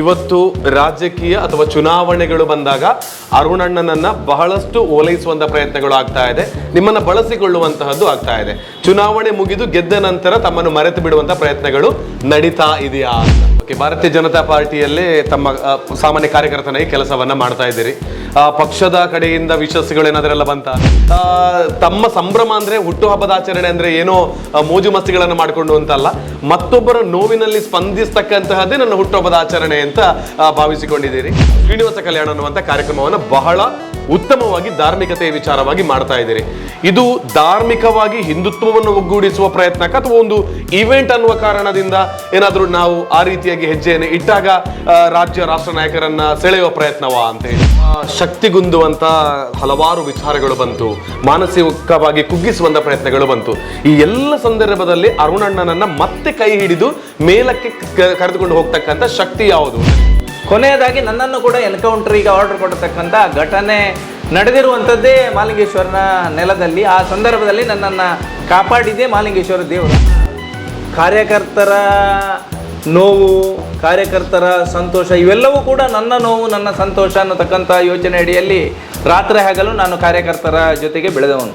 ಇವತ್ತು ರಾಜಕೀಯ ಅಥವಾ ಚುನಾವಣೆಗಳು ಬಂದಾಗ ಅರುಣಣ್ಣನನ್ನ ಬಹಳಷ್ಟು ಓಲೈಸುವಂತ ಪ್ರಯತ್ನಗಳು ಆಗ್ತಾ ಇದೆ. ನಿಮ್ಮನ್ನ ಬಳಸಿಕೊಳ್ಳುವಂತಹದ್ದು ಆಗ್ತಾ ಇದೆ. ಚುನಾವಣೆ ಮುಗಿದು ಗೆದ್ದ ನಂತರ ತಮ್ಮನ್ನು ಮರೆತು ಬಿಡುವಂತ ಪ್ರಯತ್ನಗಳು ನಡೀತಾ ಇದೆಯಾ? ಓಕೆ, ಭಾರತೀಯ ಜನತಾ ಪಾರ್ಟಿಯಲ್ಲಿ ತಮ್ಮ ಸಾಮಾನ್ಯ ಕಾರ್ಯಕರ್ತನಾಗಿ ಕೆಲಸವನ್ನ ಮಾಡ್ತಾ ಇದ್ದೀರಿ. ಪಕ್ಷದ ಕಡೆಯಿಂದ ವಿಶ್ವಾಸಗಳು ಏನಾದ್ರೆಲ್ಲ ಬಂತ ತಮ್ಮ ಸಂಭ್ರಮ ಅಂದ್ರೆ ಹುಟ್ಟುಹಬ್ಬದ ಆಚರಣೆ ಅಂದ್ರೆ ಏನೋ ಮೋಜು ಮಸ್ತಿಗಳನ್ನು ಮಾಡಿಕೊಂಡು ಅಂತಲ್ಲ, ಮತ್ತೊಬ್ಬರ ನೋವಿನಲ್ಲಿ ಸ್ಪಂದಿಸ್ತಕ್ಕಂತಹದ್ದೇ ನನ್ನ ಹುಟ್ಟುಹಬ್ಬದ ಆಚರಣೆ. ಅಂತ ಆ, ಭಾವಿಸಿಕೊಂಡಿದ್ದೀರಿ. ಶ್ರೀನಿವಾಸ ಕಲ್ಯಾಣ ಅನ್ನುವಂಥ ಕಾರ್ಯಕ್ರಮವನ್ನು ಬಹಳ ಉತ್ತಮವಾಗಿ ಧಾರ್ಮಿಕತೆಯ ವಿಚಾರವಾಗಿ ಮಾಡ್ತಾ ಇದ್ದೀರಿ. ಇದು ಧಾರ್ಮಿಕವಾಗಿ ಹಿಂದುತ್ವವನ್ನು ಒಗ್ಗೂಡಿಸುವ ಪ್ರಯತ್ನಕ್ಕೆ ಅಥವಾ ಒಂದು ಇವೆಂಟ್ ಅನ್ನುವ ಕಾರಣದಿಂದ ಏನಾದರೂ ನಾವು ಆ ರೀತಿಯಾಗಿ ಹೆಜ್ಜೆಯನ್ನು ಇಟ್ಟಾಗ ರಾಜ್ಯ ರಾಷ್ಟ್ರ ನಾಯಕರನ್ನ ಸೆಳೆಯುವ ಪ್ರಯತ್ನವಾ ಅಂತ ಹೇಳಿ. ಶಕ್ತಿಗುಂದುವಂತ ಹಲವಾರು ವಿಚಾರಗಳು ಬಂತು, ಮಾನಸಿಕವಾಗಿ ಕುಗ್ಗಿಸುವಂತ ಪ್ರಯತ್ನಗಳು ಬಂತು. ಈ ಎಲ್ಲ ಸಂದರ್ಭದಲ್ಲಿ ಅರುಣಣ್ಣನನ್ನ ಮತ್ತೆ ಕೈ ಹಿಡಿದು ಮೇಲಕ್ಕೆ ಕರೆದುಕೊಂಡು ಹೋಗ್ತಕ್ಕಂಥ ಶಕ್ತಿ ಯಾವುದು? ಕೊನೆಯದಾಗಿ ನನ್ನನ್ನು ಕೂಡ ಎನ್ಕೌಂಟ್ರಿಗೆ ಆರ್ಡರ್ ಕೊಡತಕ್ಕಂಥ ಘಟನೆ ನಡೆದಿರುವಂಥದ್ದೇ ಮಾಲಿಂಗೇಶ್ವರನ ನೆಲದಲ್ಲಿ. ಆ ಸಂದರ್ಭದಲ್ಲಿ ನನ್ನನ್ನು ಕಾಪಾಡಿದೆ ಮಾಲಿಂಗೇಶ್ವರ ದೇವರು. ಕಾರ್ಯಕರ್ತರ ನೋವು, ಕಾರ್ಯಕರ್ತರ ಸಂತೋಷ, ಇವೆಲ್ಲವೂ ಕೂಡ ನನ್ನ ನೋವು, ನನ್ನ ಸಂತೋಷ ಅನ್ನತಕ್ಕಂಥ ಯೋಚನೆ ಅಡಿಯಲ್ಲಿ ರಾತ್ರಿ ಹಗಲು ನಾನು ಕಾರ್ಯಕರ್ತರ ಜೊತೆಗೆ ಬೆಳೆದವನು.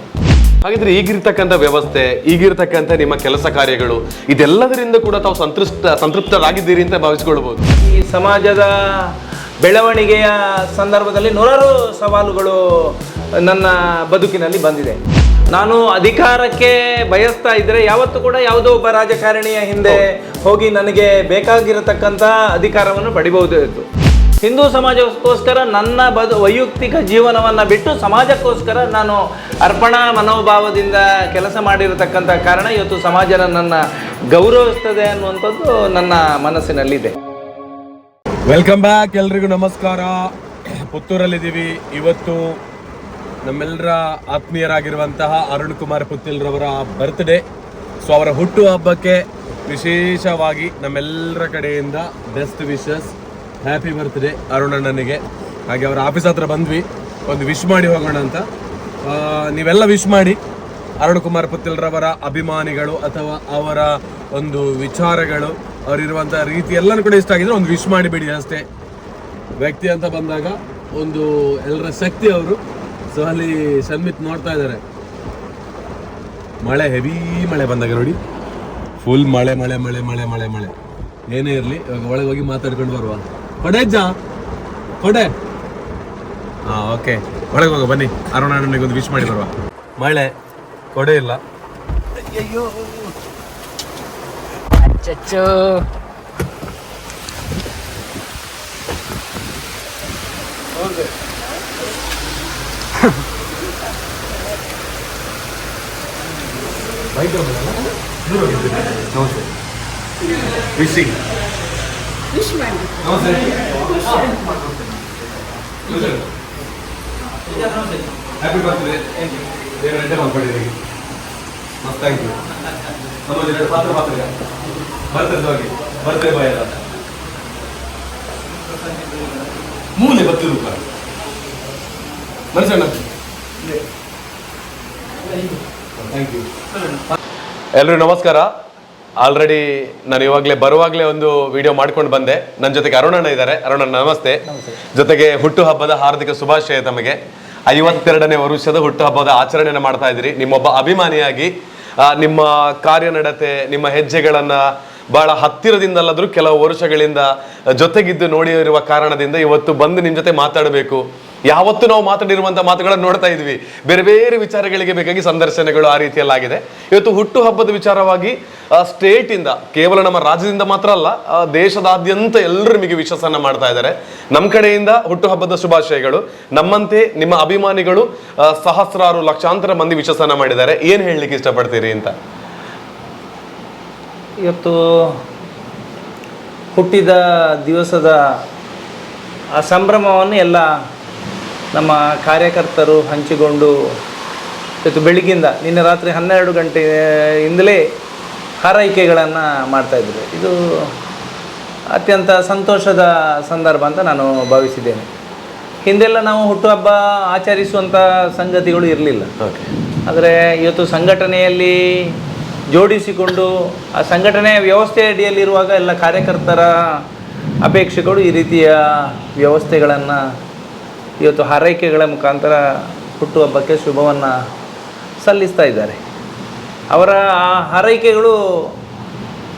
ಹಾಗಿದ್ರೆ ಈಗಿರ್ತಕ್ಕಂಥ ವ್ಯವಸ್ಥೆ ಈಗಿರ್ತಕ್ಕಂಥ ನಿಮ್ಮ ಕೆಲಸ ಕಾರ್ಯಗಳು ಇದೆಲ್ಲದರಿಂದ ಕೂಡ ತಾವು ಸಂತೃಪ್ತ ಸಂತೃಪ್ತರಾಗಿದ್ದೀರಿ ಅಂತ ಭಾವಿಸ್ಕೊಳ್ಬಹುದು ಈ ಸಮಾಜದ ಬೆಳವಣಿಗೆಯ ಸಂದರ್ಭದಲ್ಲಿ ನೂರಾರು ಸವಾಲುಗಳು ನನ್ನ ಬದುಕಿನಲ್ಲಿ ಬಂದಿದೆ. ನಾನು ಅಧಿಕಾರಕ್ಕೆ ಬಯಸ್ತಾ ಇದ್ದರೆ ಯಾವತ್ತೂ ಕೂಡ ಯಾವುದೋ ಒಬ್ಬ ರಾಜಕಾರಣಿಯ ಹಿಂದೆ ಹೋಗಿ ನನಗೆ ಬೇಕಾಗಿರತಕ್ಕಂಥ ಅಧಿಕಾರವನ್ನು ಪಡಿಬಹುದಿತ್ತು ಹಿಂದೂ ಸಮಾಜಕ್ಕೋಸ್ಕರ ನನ್ನ ಬದು ವೈಯಕ್ತಿಕ ಜೀವನವನ್ನು ಬಿಟ್ಟು ಸಮಾಜಕ್ಕೋಸ್ಕರ ನಾನು ಅರ್ಪಣಾ ಮನೋಭಾವದಿಂದ ಕೆಲಸ ಮಾಡಿರತಕ್ಕಂಥ ಕಾರಣ ಇವತ್ತು ಸಮಾಜ ನನ್ನ ಗೌರವಿಸ್ತದೆ ಅನ್ನುವಂಥದ್ದು ನನ್ನ ಮನಸ್ಸಿನಲ್ಲಿದೆ. ವೆಲ್ಕಮ್ ಬ್ಯಾಕ್ ಎಲ್ರಿಗೂ ನಮಸ್ಕಾರ. ಪುತ್ತೂರಲ್ಲಿದ್ದೀವಿ. ಇವತ್ತು ನಮ್ಮೆಲ್ಲರ ಆತ್ಮೀಯರಾಗಿರುವಂತಹ ಅರುಣ್ ಕುಮಾರ್ ಪುತ್ತಿಲ್ರವರ ಬರ್ತ್ಡೇ ಸೊ ಅವರ ಹುಟ್ಟು ಹಬ್ಬಕ್ಕೆ ವಿಶೇಷವಾಗಿ ನಮ್ಮೆಲ್ಲರ ಕಡೆಯಿಂದ ಬೆಸ್ಟ್ ವಿಶಸ್ ಹ್ಯಾಪಿ ಬರ್ತ್ಡೇ ಅರುಣಣ್ಣನಿಗೆ ಹಾಗೆ ಅವರ ಆಫೀಸ್ ಹತ್ರ ಬಂದ್ವಿ. ಒಂದು ವಿಶ್ ಮಾಡಿ ಹೋಗೋಣ ಅಂತ. ನೀವೆಲ್ಲ ವಿಶ್ ಮಾಡಿ. ಅರುಣ್ ಕುಮಾರ್ ಪುತ್ತಿಲ್ರವರ ಅಭಿಮಾನಿಗಳು ಅಥವಾ ಅವರ ಒಂದು ವಿಚಾರಗಳು ಅವರಿರುವಂಥ ರೀತಿ ಎಲ್ಲನೂ ಕೂಡ ಇಷ್ಟ ಆಗಿದ್ರೆ ಒಂದು ವಿಶ್ ಮಾಡಿಬಿಡಿ ಅಷ್ಟೇ. ವ್ಯಕ್ತಿ ಅಂತ ಬಂದಾಗ ಒಂದು ಎಲ್ಲರ ಶಕ್ತಿ ಅವರು. ಸೊ ಅಲ್ಲಿ ಸನ್ಮಿತ್ ನೋಡ್ತಾ ಇದ್ದಾರೆ ಮಳೆ ಹೆವಿ ಮಳೆ ಬಂದಾಗ ನೋಡಿ. ಫುಲ್ ಮಳೆ ಮಳೆ ಮಳೆ ಮಳೆ ಮಳೆ ಮಳೆ. ಏನೇ ಇರಲಿ, ಇವಾಗ ಒಳಗೆ ಹೋಗಿ ಮಾತಾಡ್ಕೊಂಡು ಬರುವ. ಕೊಡೆ ಅಜ್ಜ ಕೊಡೆ ಹಾ ಓಕೆ ಒಳಗೆ ಹೋಗ ಬನ್ನಿ ಅರುಣ ಅಣ್ಣನಿಗೆ ಒಂದು ವಿಶ್ ಮಾಡಿ ಬರುವ ಮಳೆ ಕೊಡೆ ಇಲ್ಲ ಅಚ್ಚಚ್ಚೋ ನಮಸ್ತೆ ವಿಶಿಂಗ್ ನಮಸ್ತೆ ಹ್ಯಾಪಿ ಬರ್ತ್ಡೇ ದೇವರ ಎಂಟೆ ಮಾಡ್ಕೊಂಡಿದ್ದೀರಿ ಮಸ್ತ್ ಥ್ಯಾಂಕ್ ಯು ನಮ್ಮ ಜೊತೆ ಪಾತ್ರ ಪಾತ್ರ ಬರ್ತದೆ ಹೋಗಿ ಬರ್ತದೆ ಬಾಯ್ ಎಲ್ಲ ಮೂಲೆ ಬತ್ತು ರೂಪಾಯಿ ಮನುಷ್ಯಣ್ಣ ಥ್ಯಾಂಕ್ ಯು ಎಲ್ರಿಗೂ ನಮಸ್ಕಾರ. ಆಲ್ರೆಡಿ ನಾನು ಇವಾಗಲೇ ಬರುವಾಗಲೇ ಒಂದು ವಿಡಿಯೋ ಮಾಡ್ಕೊಂಡು ಬಂದೆ. ನನ್ನ ಜೊತೆಗೆ ಅರುಣಣ್ಣ ಇದ್ದಾರೆ ಅರುಣಣ್ಣ ನಮಸ್ತೆ. ಜೊತೆಗೆ ಹುಟ್ಟುಹಬ್ಬದ ಹಾರ್ದಿಕ ಶುಭಾಶಯ ತಮಗೆ. ಐವತ್ತೆರಡನೇ ವರ್ಷದ ಹುಟ್ಟುಹಬ್ಬದ ಆಚರಣೆಯನ್ನು ಮಾಡ್ತಾ ಇದ್ದೀರಿ. ನಿಮ್ಮೊಬ್ಬ ಅಭಿಮಾನಿಯಾಗಿ ನಿಮ್ಮ ಕಾರ್ಯನಡತೆ ನಿಮ್ಮ ಹೆಜ್ಜೆಗಳನ್ನು ಬಹಳ ಹತ್ತಿರದಿಂದಲ್ಲಾದರೂ ಕೆಲವು ವರ್ಷಗಳಿಂದ ಜೊತೆಗಿದ್ದು ನೋಡಿರುವ ಕಾರಣದಿಂದ ಇವತ್ತು ಬಂದು ನಿಮ್ಮ ಜೊತೆ ಮಾತಾಡಬೇಕು. ಯಾವತ್ತು ನಾವು ಮಾತಾಡಿರುವಂತ ಮಾತುಗಳನ್ನು ನೋಡ್ತಾ ಇದ್ವಿ. ಬೇರೆ ಬೇರೆ ವಿಚಾರಗಳಿಗೆ ಬೇಕಾಗಿ ಸಂದರ್ಶನಗಳು ಆ ರೀತಿಯಲ್ಲಾಗಿದೆ. ಇವತ್ತು ಹುಟ್ಟು ಹಬ್ಬದ ವಿಚಾರವಾಗಿ ಸ್ಟೇಟ್ ಇಂದ ಕೇವಲ ನಮ್ಮ ರಾಜ್ಯದಿಂದ ಮಾತ್ರ ಅಲ್ಲ ದೇಶದಾದ್ಯಂತ ಎಲ್ಲರೂ ನಿಮಗೆ ವಿಶ್ವಾಸನ ಮಾಡ್ತಾ ಇದ್ದಾರೆ. ನಮ್ಮ ಕಡೆಯಿಂದ ಹುಟ್ಟುಹಬ್ಬದ ಶುಭಾಶಯಗಳು. ನಮ್ಮಂತೆ ನಿಮ್ಮ ಅಭಿಮಾನಿಗಳು ಸಹಸ್ರಾರು, ಲಕ್ಷಾಂತರ ಮಂದಿ ವಿಶ್ವಾಸನ ಮಾಡಿದ್ದಾರೆ. ಏನ್ ಹೇಳಲಿಕ್ಕೆ ಇಷ್ಟಪಡ್ತೀರಿ ಅಂತ? ಇವತ್ತು ಹುಟ್ಟಿದ ದಿವಸದ ಆ ಸಂಭ್ರಮವನ್ನು ಎಲ್ಲ ನಮ್ಮ ಕಾರ್ಯಕರ್ತರು ಹಂಚಿಕೊಂಡು ಇವತ್ತು ಬೆಳಗ್ಗಿಂದ ನಿನ್ನೆ ರಾತ್ರಿ ಹನ್ನೆರಡು ಗಂಟೆಯಿಂದಲೇ ಹಾರೈಕೆಗಳನ್ನು ಮಾಡ್ತಾಯಿದ್ರು ಇದು ಅತ್ಯಂತ ಸಂತೋಷದ ಸಂದರ್ಭ ಅಂತ ನಾನು ಭಾವಿಸಿದ್ದೇನೆ. ಹಿಂದೆಲ್ಲ ನಾವು ಹುಟ್ಟುಹಬ್ಬ ಆಚರಿಸುವಂಥ ಸಂಗತಿಗಳು ಇರಲಿಲ್ಲ. ಆದರೆ ಇವತ್ತು ಸಂಘಟನೆಯಲ್ಲಿ ಜೋಡಿಸಿಕೊಂಡು ಆ ಸಂಘಟನೆಯ ವ್ಯವಸ್ಥೆ ಅಡಿಯಲ್ಲಿರುವಾಗ ಎಲ್ಲ ಕಾರ್ಯಕರ್ತರ ಅಪೇಕ್ಷೆಗಳು ಈ ರೀತಿಯ ವ್ಯವಸ್ಥೆಗಳನ್ನು ಇವತ್ತು ಹಾರೈಕೆಗಳ ಮುಖಾಂತರ ಹುಟ್ಟುಹಬ್ಬಕ್ಕೆ ಶುಭವನ್ನು ಸಲ್ಲಿಸ್ತಾ ಇದ್ದಾರೆ. ಅವರ ಆ ಹಾರೈಕೆಗಳು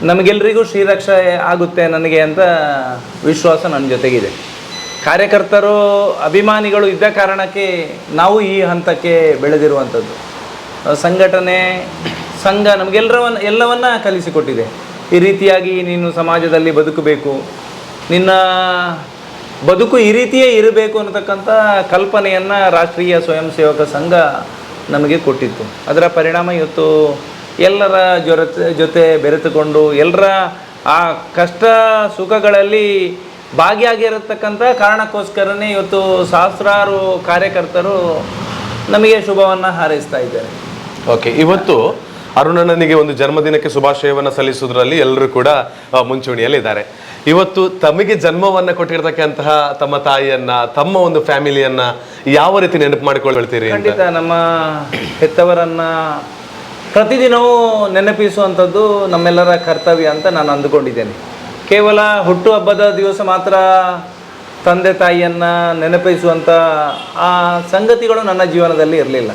ನಮಗೆಲ್ಲರಿಗೂ ಶ್ರೀರಕ್ಷೆ ಆಗುತ್ತೆ ನನಗೆ ಅಂತ ವಿಶ್ವಾಸ ನನ್ನ ಜೊತೆಗಿದೆ. ಕಾರ್ಯಕರ್ತರು, ಅಭಿಮಾನಿಗಳು ಇದ್ದ ಕಾರಣಕ್ಕೆ ನಾವು ಈ ಹಂತಕ್ಕೆ ಬೆಳೆದಿರುವಂಥದ್ದು. ಸಂಘಟನೆ, ಸಂಘ ನಮಗೆಲ್ಲರವನ್ನ, ಎಲ್ಲವನ್ನ ಕಲಿಸಿಕೊಟ್ಟಿದೆ. ಈ ರೀತಿಯಾಗಿ ನೀನು ಸಮಾಜದಲ್ಲಿ ಬದುಕಬೇಕು. ನಿನ್ನ ಬದುಕು ಈ ರೀತಿಯೇ ಇರಬೇಕು ಅನ್ನತಕ್ಕಂಥ ಕಲ್ಪನೆಯನ್ನು ರಾಷ್ಟ್ರೀಯ ಸ್ವಯಂ ಸೇವಕ ಸಂಘ ನಮಗೆ ಕೊಟ್ಟಿತ್ತು. ಅದರ ಪರಿಣಾಮ ಇವತ್ತು ಎಲ್ಲರ ಜೊತೆ ಜೊತೆ ಬೆರೆತುಕೊಂಡು, ಎಲ್ಲರ ಆ ಕಷ್ಟ ಸುಖಗಳಲ್ಲಿ ಭಾಗಿಯಾಗಿರತಕ್ಕಂಥ ಕಾರಣಕ್ಕೋಸ್ಕರನೇ ಇವತ್ತು ಸಹಸ್ರಾರು ಕಾರ್ಯಕರ್ತರು ನಮಗೆ ಶುಭವನ್ನು ಹಾರೈಸ್ತಾ ಇದ್ದಾರೆ. ಓಕೆ ಇವತ್ತು ಅರುಣಣ್ಣನಿಗೆ ಒಂದು ಜನ್ಮದಿನಕ್ಕೆ ಶುಭಾಶಯವನ್ನು ಸಲ್ಲಿಸುವುದರಲ್ಲಿ ಎಲ್ಲರೂ ಕೂಡ ಮುಂಚೂಣಿಯಲ್ಲಿದ್ದಾರೆ. ಇವತ್ತು ತಮಗೆ ಜನ್ಮವನ್ನ ಕೊಟ್ಟಿರ್ತಕ್ಕಂತಹ ತಮ್ಮ ತಾಯಿಯನ್ನ, ತಮ್ಮ ಒಂದು ಫ್ಯಾಮಿಲಿಯನ್ನ ಯಾವ ರೀತಿ ನೆನಪು ಮಾಡಿಕೊಳ್ಳುತ್ತೀರಿ ಖಂಡಿತ ನಮ್ಮ ಹೆತ್ತವರನ್ನ ಪ್ರತಿದಿನವೂ ನೆನಪಿಸುವಂಥದ್ದು ನಮ್ಮೆಲ್ಲರ ಕರ್ತವ್ಯ ಅಂತ ನಾನು ಅಂದುಕೊಂಡಿದ್ದೇನೆ. ಕೇವಲ ಹುಟ್ಟುಹಬ್ಬದ ದಿವಸ ಮಾತ್ರ ತಂದೆ ತಾಯಿಯನ್ನು ನೆನಪಿಸುವಂಥ ಆ ಸಂಗತಿಗಳು ನನ್ನ ಜೀವನದಲ್ಲಿ ಇರಲಿಲ್ಲ.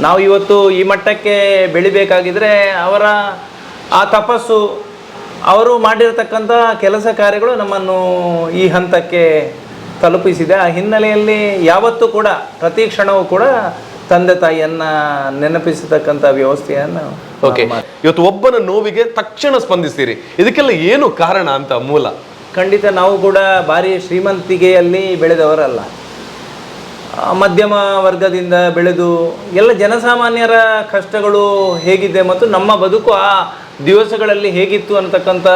ನಾವು ಇವತ್ತು ಈ ಮಟ್ಟಕ್ಕೆ ಬೆಳಿಬೇಕಾಗಿದ್ರೆ ಅವರ ಆ ತಪಸ್ಸು ಅವರು ಮಾಡಿರತಕ್ಕಂಥ ಕೆಲಸ ಕಾರ್ಯಗಳು ನಮ್ಮನ್ನು ಈ ಹಂತಕ್ಕೆ ತಲುಪಿಸಿದೆ. ಆ ಹಿನ್ನೆಲೆಯಲ್ಲಿ ಯಾವತ್ತೂ ಕೂಡ ಪ್ರತಿ ಕ್ಷಣವೂ ಕೂಡ ತಂದೆ ತಾಯಿಯನ್ನ ನೆನಪಿಸತಕ್ಕಂಥ ವ್ಯವಸ್ಥೆಯನ್ನು ಓಕೆ ಇವತ್ತು ಒಬ್ಬನ ನೋವಿಗೆ ತಕ್ಷಣ ಸ್ಪಂದಿಸ್ತೀರಿ ಇದಕ್ಕೆಲ್ಲ ಏನು ಕಾರಣ ಅಂತ ಮೂಲ? ಖಂಡಿತ ನಾವು ಕೂಡ ಭಾರಿ ಶ್ರೀಮಂತಿಕೆಯಲ್ಲಿ ಬೆಳೆದವರಲ್ಲ. ಮಧ್ಯಮ ವರ್ಗದಿಂದ ಬೆಳೆದು ಎಲ್ಲ ಜನಸಾಮಾನ್ಯರ ಕಷ್ಟಗಳು ಹೇಗಿದೆ ಮತ್ತು ನಮ್ಮ ಬದುಕು ಆ ದಿವಸಗಳಲ್ಲಿ ಹೇಗಿತ್ತು ಅನ್ನತಕ್ಕಂಥ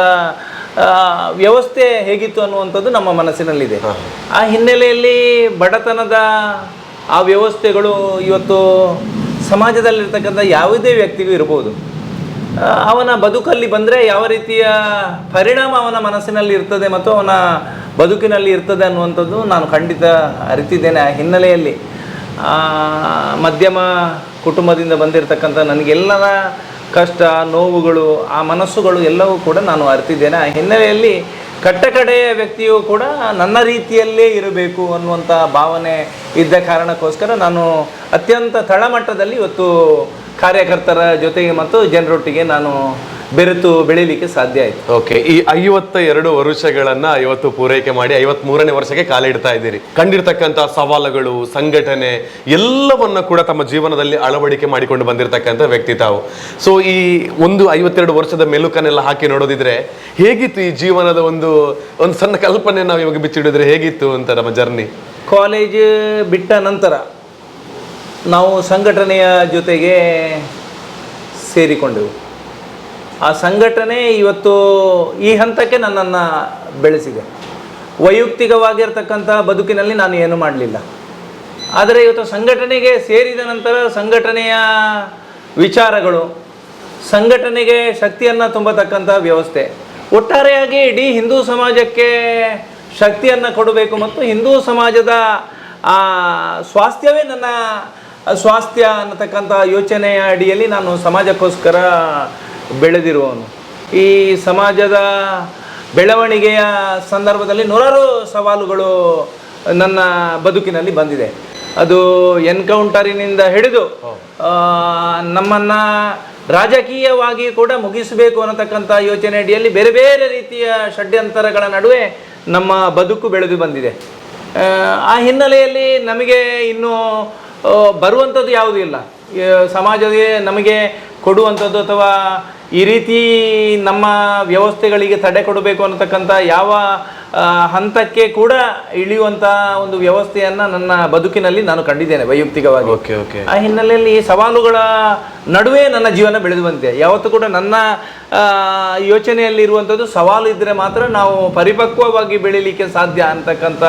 ವ್ಯವಸ್ಥೆ ಹೇಗಿತ್ತು ಅನ್ನುವಂಥದ್ದು ನಮ್ಮ ಮನಸ್ಸಿನಲ್ಲಿದೆ. ಆ ಹಿನ್ನೆಲೆಯಲ್ಲಿ ಬಡತನದ ಆ ವ್ಯವಸ್ಥೆಗಳು ಇವತ್ತು ಸಮಾಜದಲ್ಲಿರ್ತಕ್ಕಂಥ ಯಾವುದೇ ವ್ಯಕ್ತಿಗೂ ಇರ್ಬೋದು. ಅವನ ಬದುಕಲ್ಲಿ ಬಂದರೆ ಯಾವ ರೀತಿಯ ಪರಿಣಾಮ ಅವನ ಮನಸ್ಸಿನಲ್ಲಿ ಇರ್ತದೆ ಮತ್ತು ಅವನ ಬದುಕಿನಲ್ಲಿ ಇರ್ತದೆ ಅನ್ನುವಂಥದ್ದು ನಾನು ಖಂಡಿತ ಅರಿತಿದ್ದೇನೆ ಆ ಹಿನ್ನೆಲೆಯಲ್ಲಿ. ಮಧ್ಯಮ ಕುಟುಂಬದಿಂದ ಬಂದಿರತಕ್ಕಂಥ ನನಗೆಲ್ಲರ ಕಷ್ಟ, ನೋವುಗಳು, ಆ ಮನಸ್ಸುಗಳು ಎಲ್ಲವೂ ಕೂಡ ನಾನು ಅರಿತಿದ್ದೇನೆ. ಆ ಹಿನ್ನೆಲೆಯಲ್ಲಿ ಕಟ್ಟಕಡೆಯ ವ್ಯಕ್ತಿಯು ಕೂಡ ನನ್ನ ರೀತಿಯಲ್ಲೇ ಇರಬೇಕು ಅನ್ನುವಂಥ ಭಾವನೆ ಇದ್ದ ಕಾರಣಕ್ಕೋಸ್ಕರ ನಾನು ಅತ್ಯಂತ ತಳಮಟ್ಟದಲ್ಲಿ ಇವತ್ತು ಕಾರ್ಯಕರ್ತರ ಜೊತೆಗೆ ಮತ್ತು ಜನರೊಟ್ಟಿಗೆ ನಾನು ಬೆರೆತು ಬೆಳೀಲಿಕ್ಕೆ ಸಾಧ್ಯ ಆಯಿತು. ಓಕೆ ಈ ಐವತ್ತ ಎರಡು ವರ್ಷಗಳನ್ನು ಐವತ್ತು ಪೂರೈಕೆ ಮಾಡಿ ಐವತ್ ಮೂರನೇ ವರ್ಷಕ್ಕೆ ಕಾಲಿಡ್ತಾ ಇದ್ದೀರಿ. ಕಂಡಿರ್ತಕ್ಕಂಥ ಸವಾಲುಗಳು ಸಂಘಟನೆ ಎಲ್ಲವನ್ನ ಕೂಡ ತಮ್ಮ ಜೀವನದಲ್ಲಿ ಅಳವಡಿಕೆ ಮಾಡಿಕೊಂಡು ಬಂದಿರತಕ್ಕಂಥ ವ್ಯಕ್ತಿ ತಾವು. ಸೊ ಈ ಒಂದು ಐವತ್ತೆರಡು ವರ್ಷದ ಮೆಲುಕನ್ನೆಲ್ಲ ಹಾಕಿ ನೋಡೋದಿದ್ರೆ ಹೇಗಿತ್ತು ಈ ಜೀವನದ ಒಂದು ಒಂದು ಸಣ್ಣ ಕಲ್ಪನೆ ನಾವು ಇವಾಗ ಬಿಚ್ಚಿಡಿದ್ರೆ ಹೇಗಿತ್ತು ಅಂತ ನಮ್ಮ ಜರ್ನಿ ಕಾಲೇಜ್ ಬಿಟ್ಟ ನಂತರ ನಾವು ಸಂಘಟನೆಯ ಜೊತೆಗೆ ಸೇರಿಕೊಂಡೆವು. ಆ ಸಂಘಟನೆ ಇವತ್ತು ಈ ಹಂತಕ್ಕೆ ನನ್ನನ್ನು ಬೆಳೆಸಿದೆ. ವೈಯಕ್ತಿಕವಾಗಿರ್ತಕ್ಕಂಥ ಬದುಕಿನಲ್ಲಿ ನಾನು ಏನು ಮಾಡಲಿಲ್ಲ. ಆದರೆ ಇವತ್ತು ಸಂಘಟನೆಗೆ ಸೇರಿದ ನಂತರ ಸಂಘಟನೆಯ ವಿಚಾರಗಳು, ಸಂಘಟನೆಗೆ ಶಕ್ತಿಯನ್ನು ತುಂಬತಕ್ಕಂಥ ವ್ಯವಸ್ಥೆ, ಒಟ್ಟಾರೆಯಾಗಿ ಇಡೀ ಹಿಂದೂ ಸಮಾಜಕ್ಕೆ ಶಕ್ತಿಯನ್ನು ಕೊಡಬೇಕು ಮತ್ತು ಹಿಂದೂ ಸಮಾಜದ ಸ್ವಾಸ್ಥ್ಯವೇ ನನ್ನ ಸ್ವಾಸ್ಥ್ಯ ಅನ್ನತಕ್ಕಂಥ ಯೋಚನೆಯ ಅಡಿಯಲ್ಲಿ ನಾನು ಸಮಾಜಕ್ಕೋಸ್ಕರ ಬೆಳೆದಿರುವವನು. ಈ ಸಮಾಜದ ಬೆಳವಣಿಗೆಯ ಸಂದರ್ಭದಲ್ಲಿ ನೂರಾರು ಸವಾಲುಗಳು ನನ್ನ ಬದುಕಿನಲ್ಲಿ ಬಂದಿದೆ. ಅದು ಎನ್ಕೌಂಟರಿನಿಂದ ಹಿಡಿದು ನಮ್ಮನ್ನು ರಾಜಕೀಯವಾಗಿ ಕೂಡ ಮುಗಿಸಬೇಕು ಅನ್ನತಕ್ಕಂಥ ಯೋಚನೆ ಅಡಿಯಲ್ಲಿ ಬೇರೆ ಬೇರೆ ರೀತಿಯ ಷಡ್ಯಂತರಗಳ ನಡುವೆ ನಮ್ಮ ಬದುಕು ಬೆಳೆದು ಬಂದಿದೆ. ಆ, ಹಿನ್ನೆಲೆಯಲ್ಲಿ ನಮಗೆ ಇನ್ನು ಬರುವಂಥದ್ದು ಯಾವುದೂ ಇಲ್ಲ. ಸಮಾಜವೇ ಸಮಾಜದೇ ನಮಗೆ ಕೊಡುವಂಥದ್ದು ಅಥವಾ ಈ ರೀತಿ ನಮ್ಮ ವ್ಯವಸ್ಥೆಗಳಿಗೆ ತಡೆ ಕೊಡಬೇಕು ಅನ್ನತಕ್ಕಂಥ ಯಾವ ಹಂತಕ್ಕೆ ಕೂಡ ಇಳಿಯುವಂಥ ಒಂದು ವ್ಯವಸ್ಥೆಯನ್ನು ನನ್ನ ಬದುಕಿನಲ್ಲಿ ನಾನು ಕಂಡಿದ್ದೇನೆ ವೈಯಕ್ತಿಕವಾಗಿ. ಓಕೆ ಓಕೆ ಆ ಹಿನ್ನೆಲೆಯಲ್ಲಿ ಈ ಸವಾಲುಗಳ ನಡುವೆ ನನ್ನ ಜೀವನ ಬೆಳೆದು ಬಂದಿದೆ ಯಾವತ್ತೂ ಕೂಡ ನನ್ನ ಯೋಚನೆಯಲ್ಲಿ ಇರುವಂಥದ್ದು ಸವಾಲು ಇದ್ದರೆ ಮಾತ್ರ ನಾವು ಪರಿಪಕ್ವವಾಗಿ ಬೆಳೀಲಿಕ್ಕೆ ಸಾಧ್ಯ ಅಂತಕ್ಕಂಥ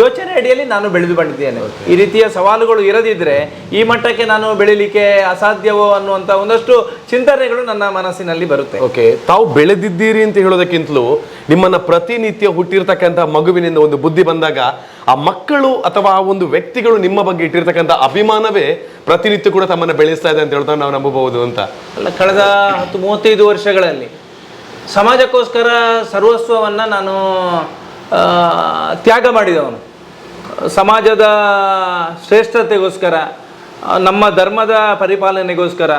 ಯೋಚನೆ ಅಡಿಯಲ್ಲಿ ನಾನು ಬೆಳೆದು ಬಂದಿದ್ದೇನೆ. ಈ ರೀತಿಯ ಸವಾಲುಗಳು ಇರದಿದ್ದರೆ ಈ ಮಟ್ಟಕ್ಕೆ ನಾನು ಬೆಳೀಲಿಕ್ಕೆ ಅಸಾಧ್ಯವೋ ಅನ್ನುವಂಥ ಒಂದಷ್ಟು ಚಿಂತನೆಗಳು ನನ್ನ ಮನಸ್ಸಿನಲ್ಲಿ ಬರುತ್ತೆ. ಓಕೆ, ತಾವು ಬೆಳೆದಿದ್ದೀರಿ ಅಂತ ಹೇಳೋದಕ್ಕಿಂತಲೂ ನಿಮ್ಮನ್ನು ಪ್ರತಿನಿತ್ಯ ಹುಟ್ಟಿರ್ತಕ್ಕಂಥ ಮಗುವಿನಿಂದ ಒಂದು ಬುದ್ಧಿ ಬಂದಾಗ ಆ ಮಕ್ಕಳು ಅಥವಾ ಆ ಒಂದು ವ್ಯಕ್ತಿಗಳು ನಿಮ್ಮ ಬಗ್ಗೆ ಇಟ್ಟಿರ್ತಕ್ಕಂಥ ಅಭಿಮಾನವೇ ಪ್ರತಿನಿತ್ಯ ಕೂಡ ತಮ್ಮನ್ನು ಬೆಳೆಸ್ತಾ ಇದೆ ಅಂತ ಹೇಳ್ತಾ ನಾವು ನಂಬಬಹುದು ಅಂತ. ಅಲ್ಲ, ಕಳೆದ ಹತ್ತು ಮೂವತ್ತೈದು ವರ್ಷಗಳಲ್ಲಿ ಸಮಾಜಕ್ಕೋಸ್ಕರ ಸರ್ವಸ್ವವನ್ನು ನಾನು ತ್ಯಾಗ ಮಾಡಿದವನು. ಸಮಾಜದ ಶ್ರೇಷ್ಠತೆಗೋಸ್ಕರ, ನಮ್ಮ ಧರ್ಮದ ಪರಿಪಾಲನೆಗೋಸ್ಕರ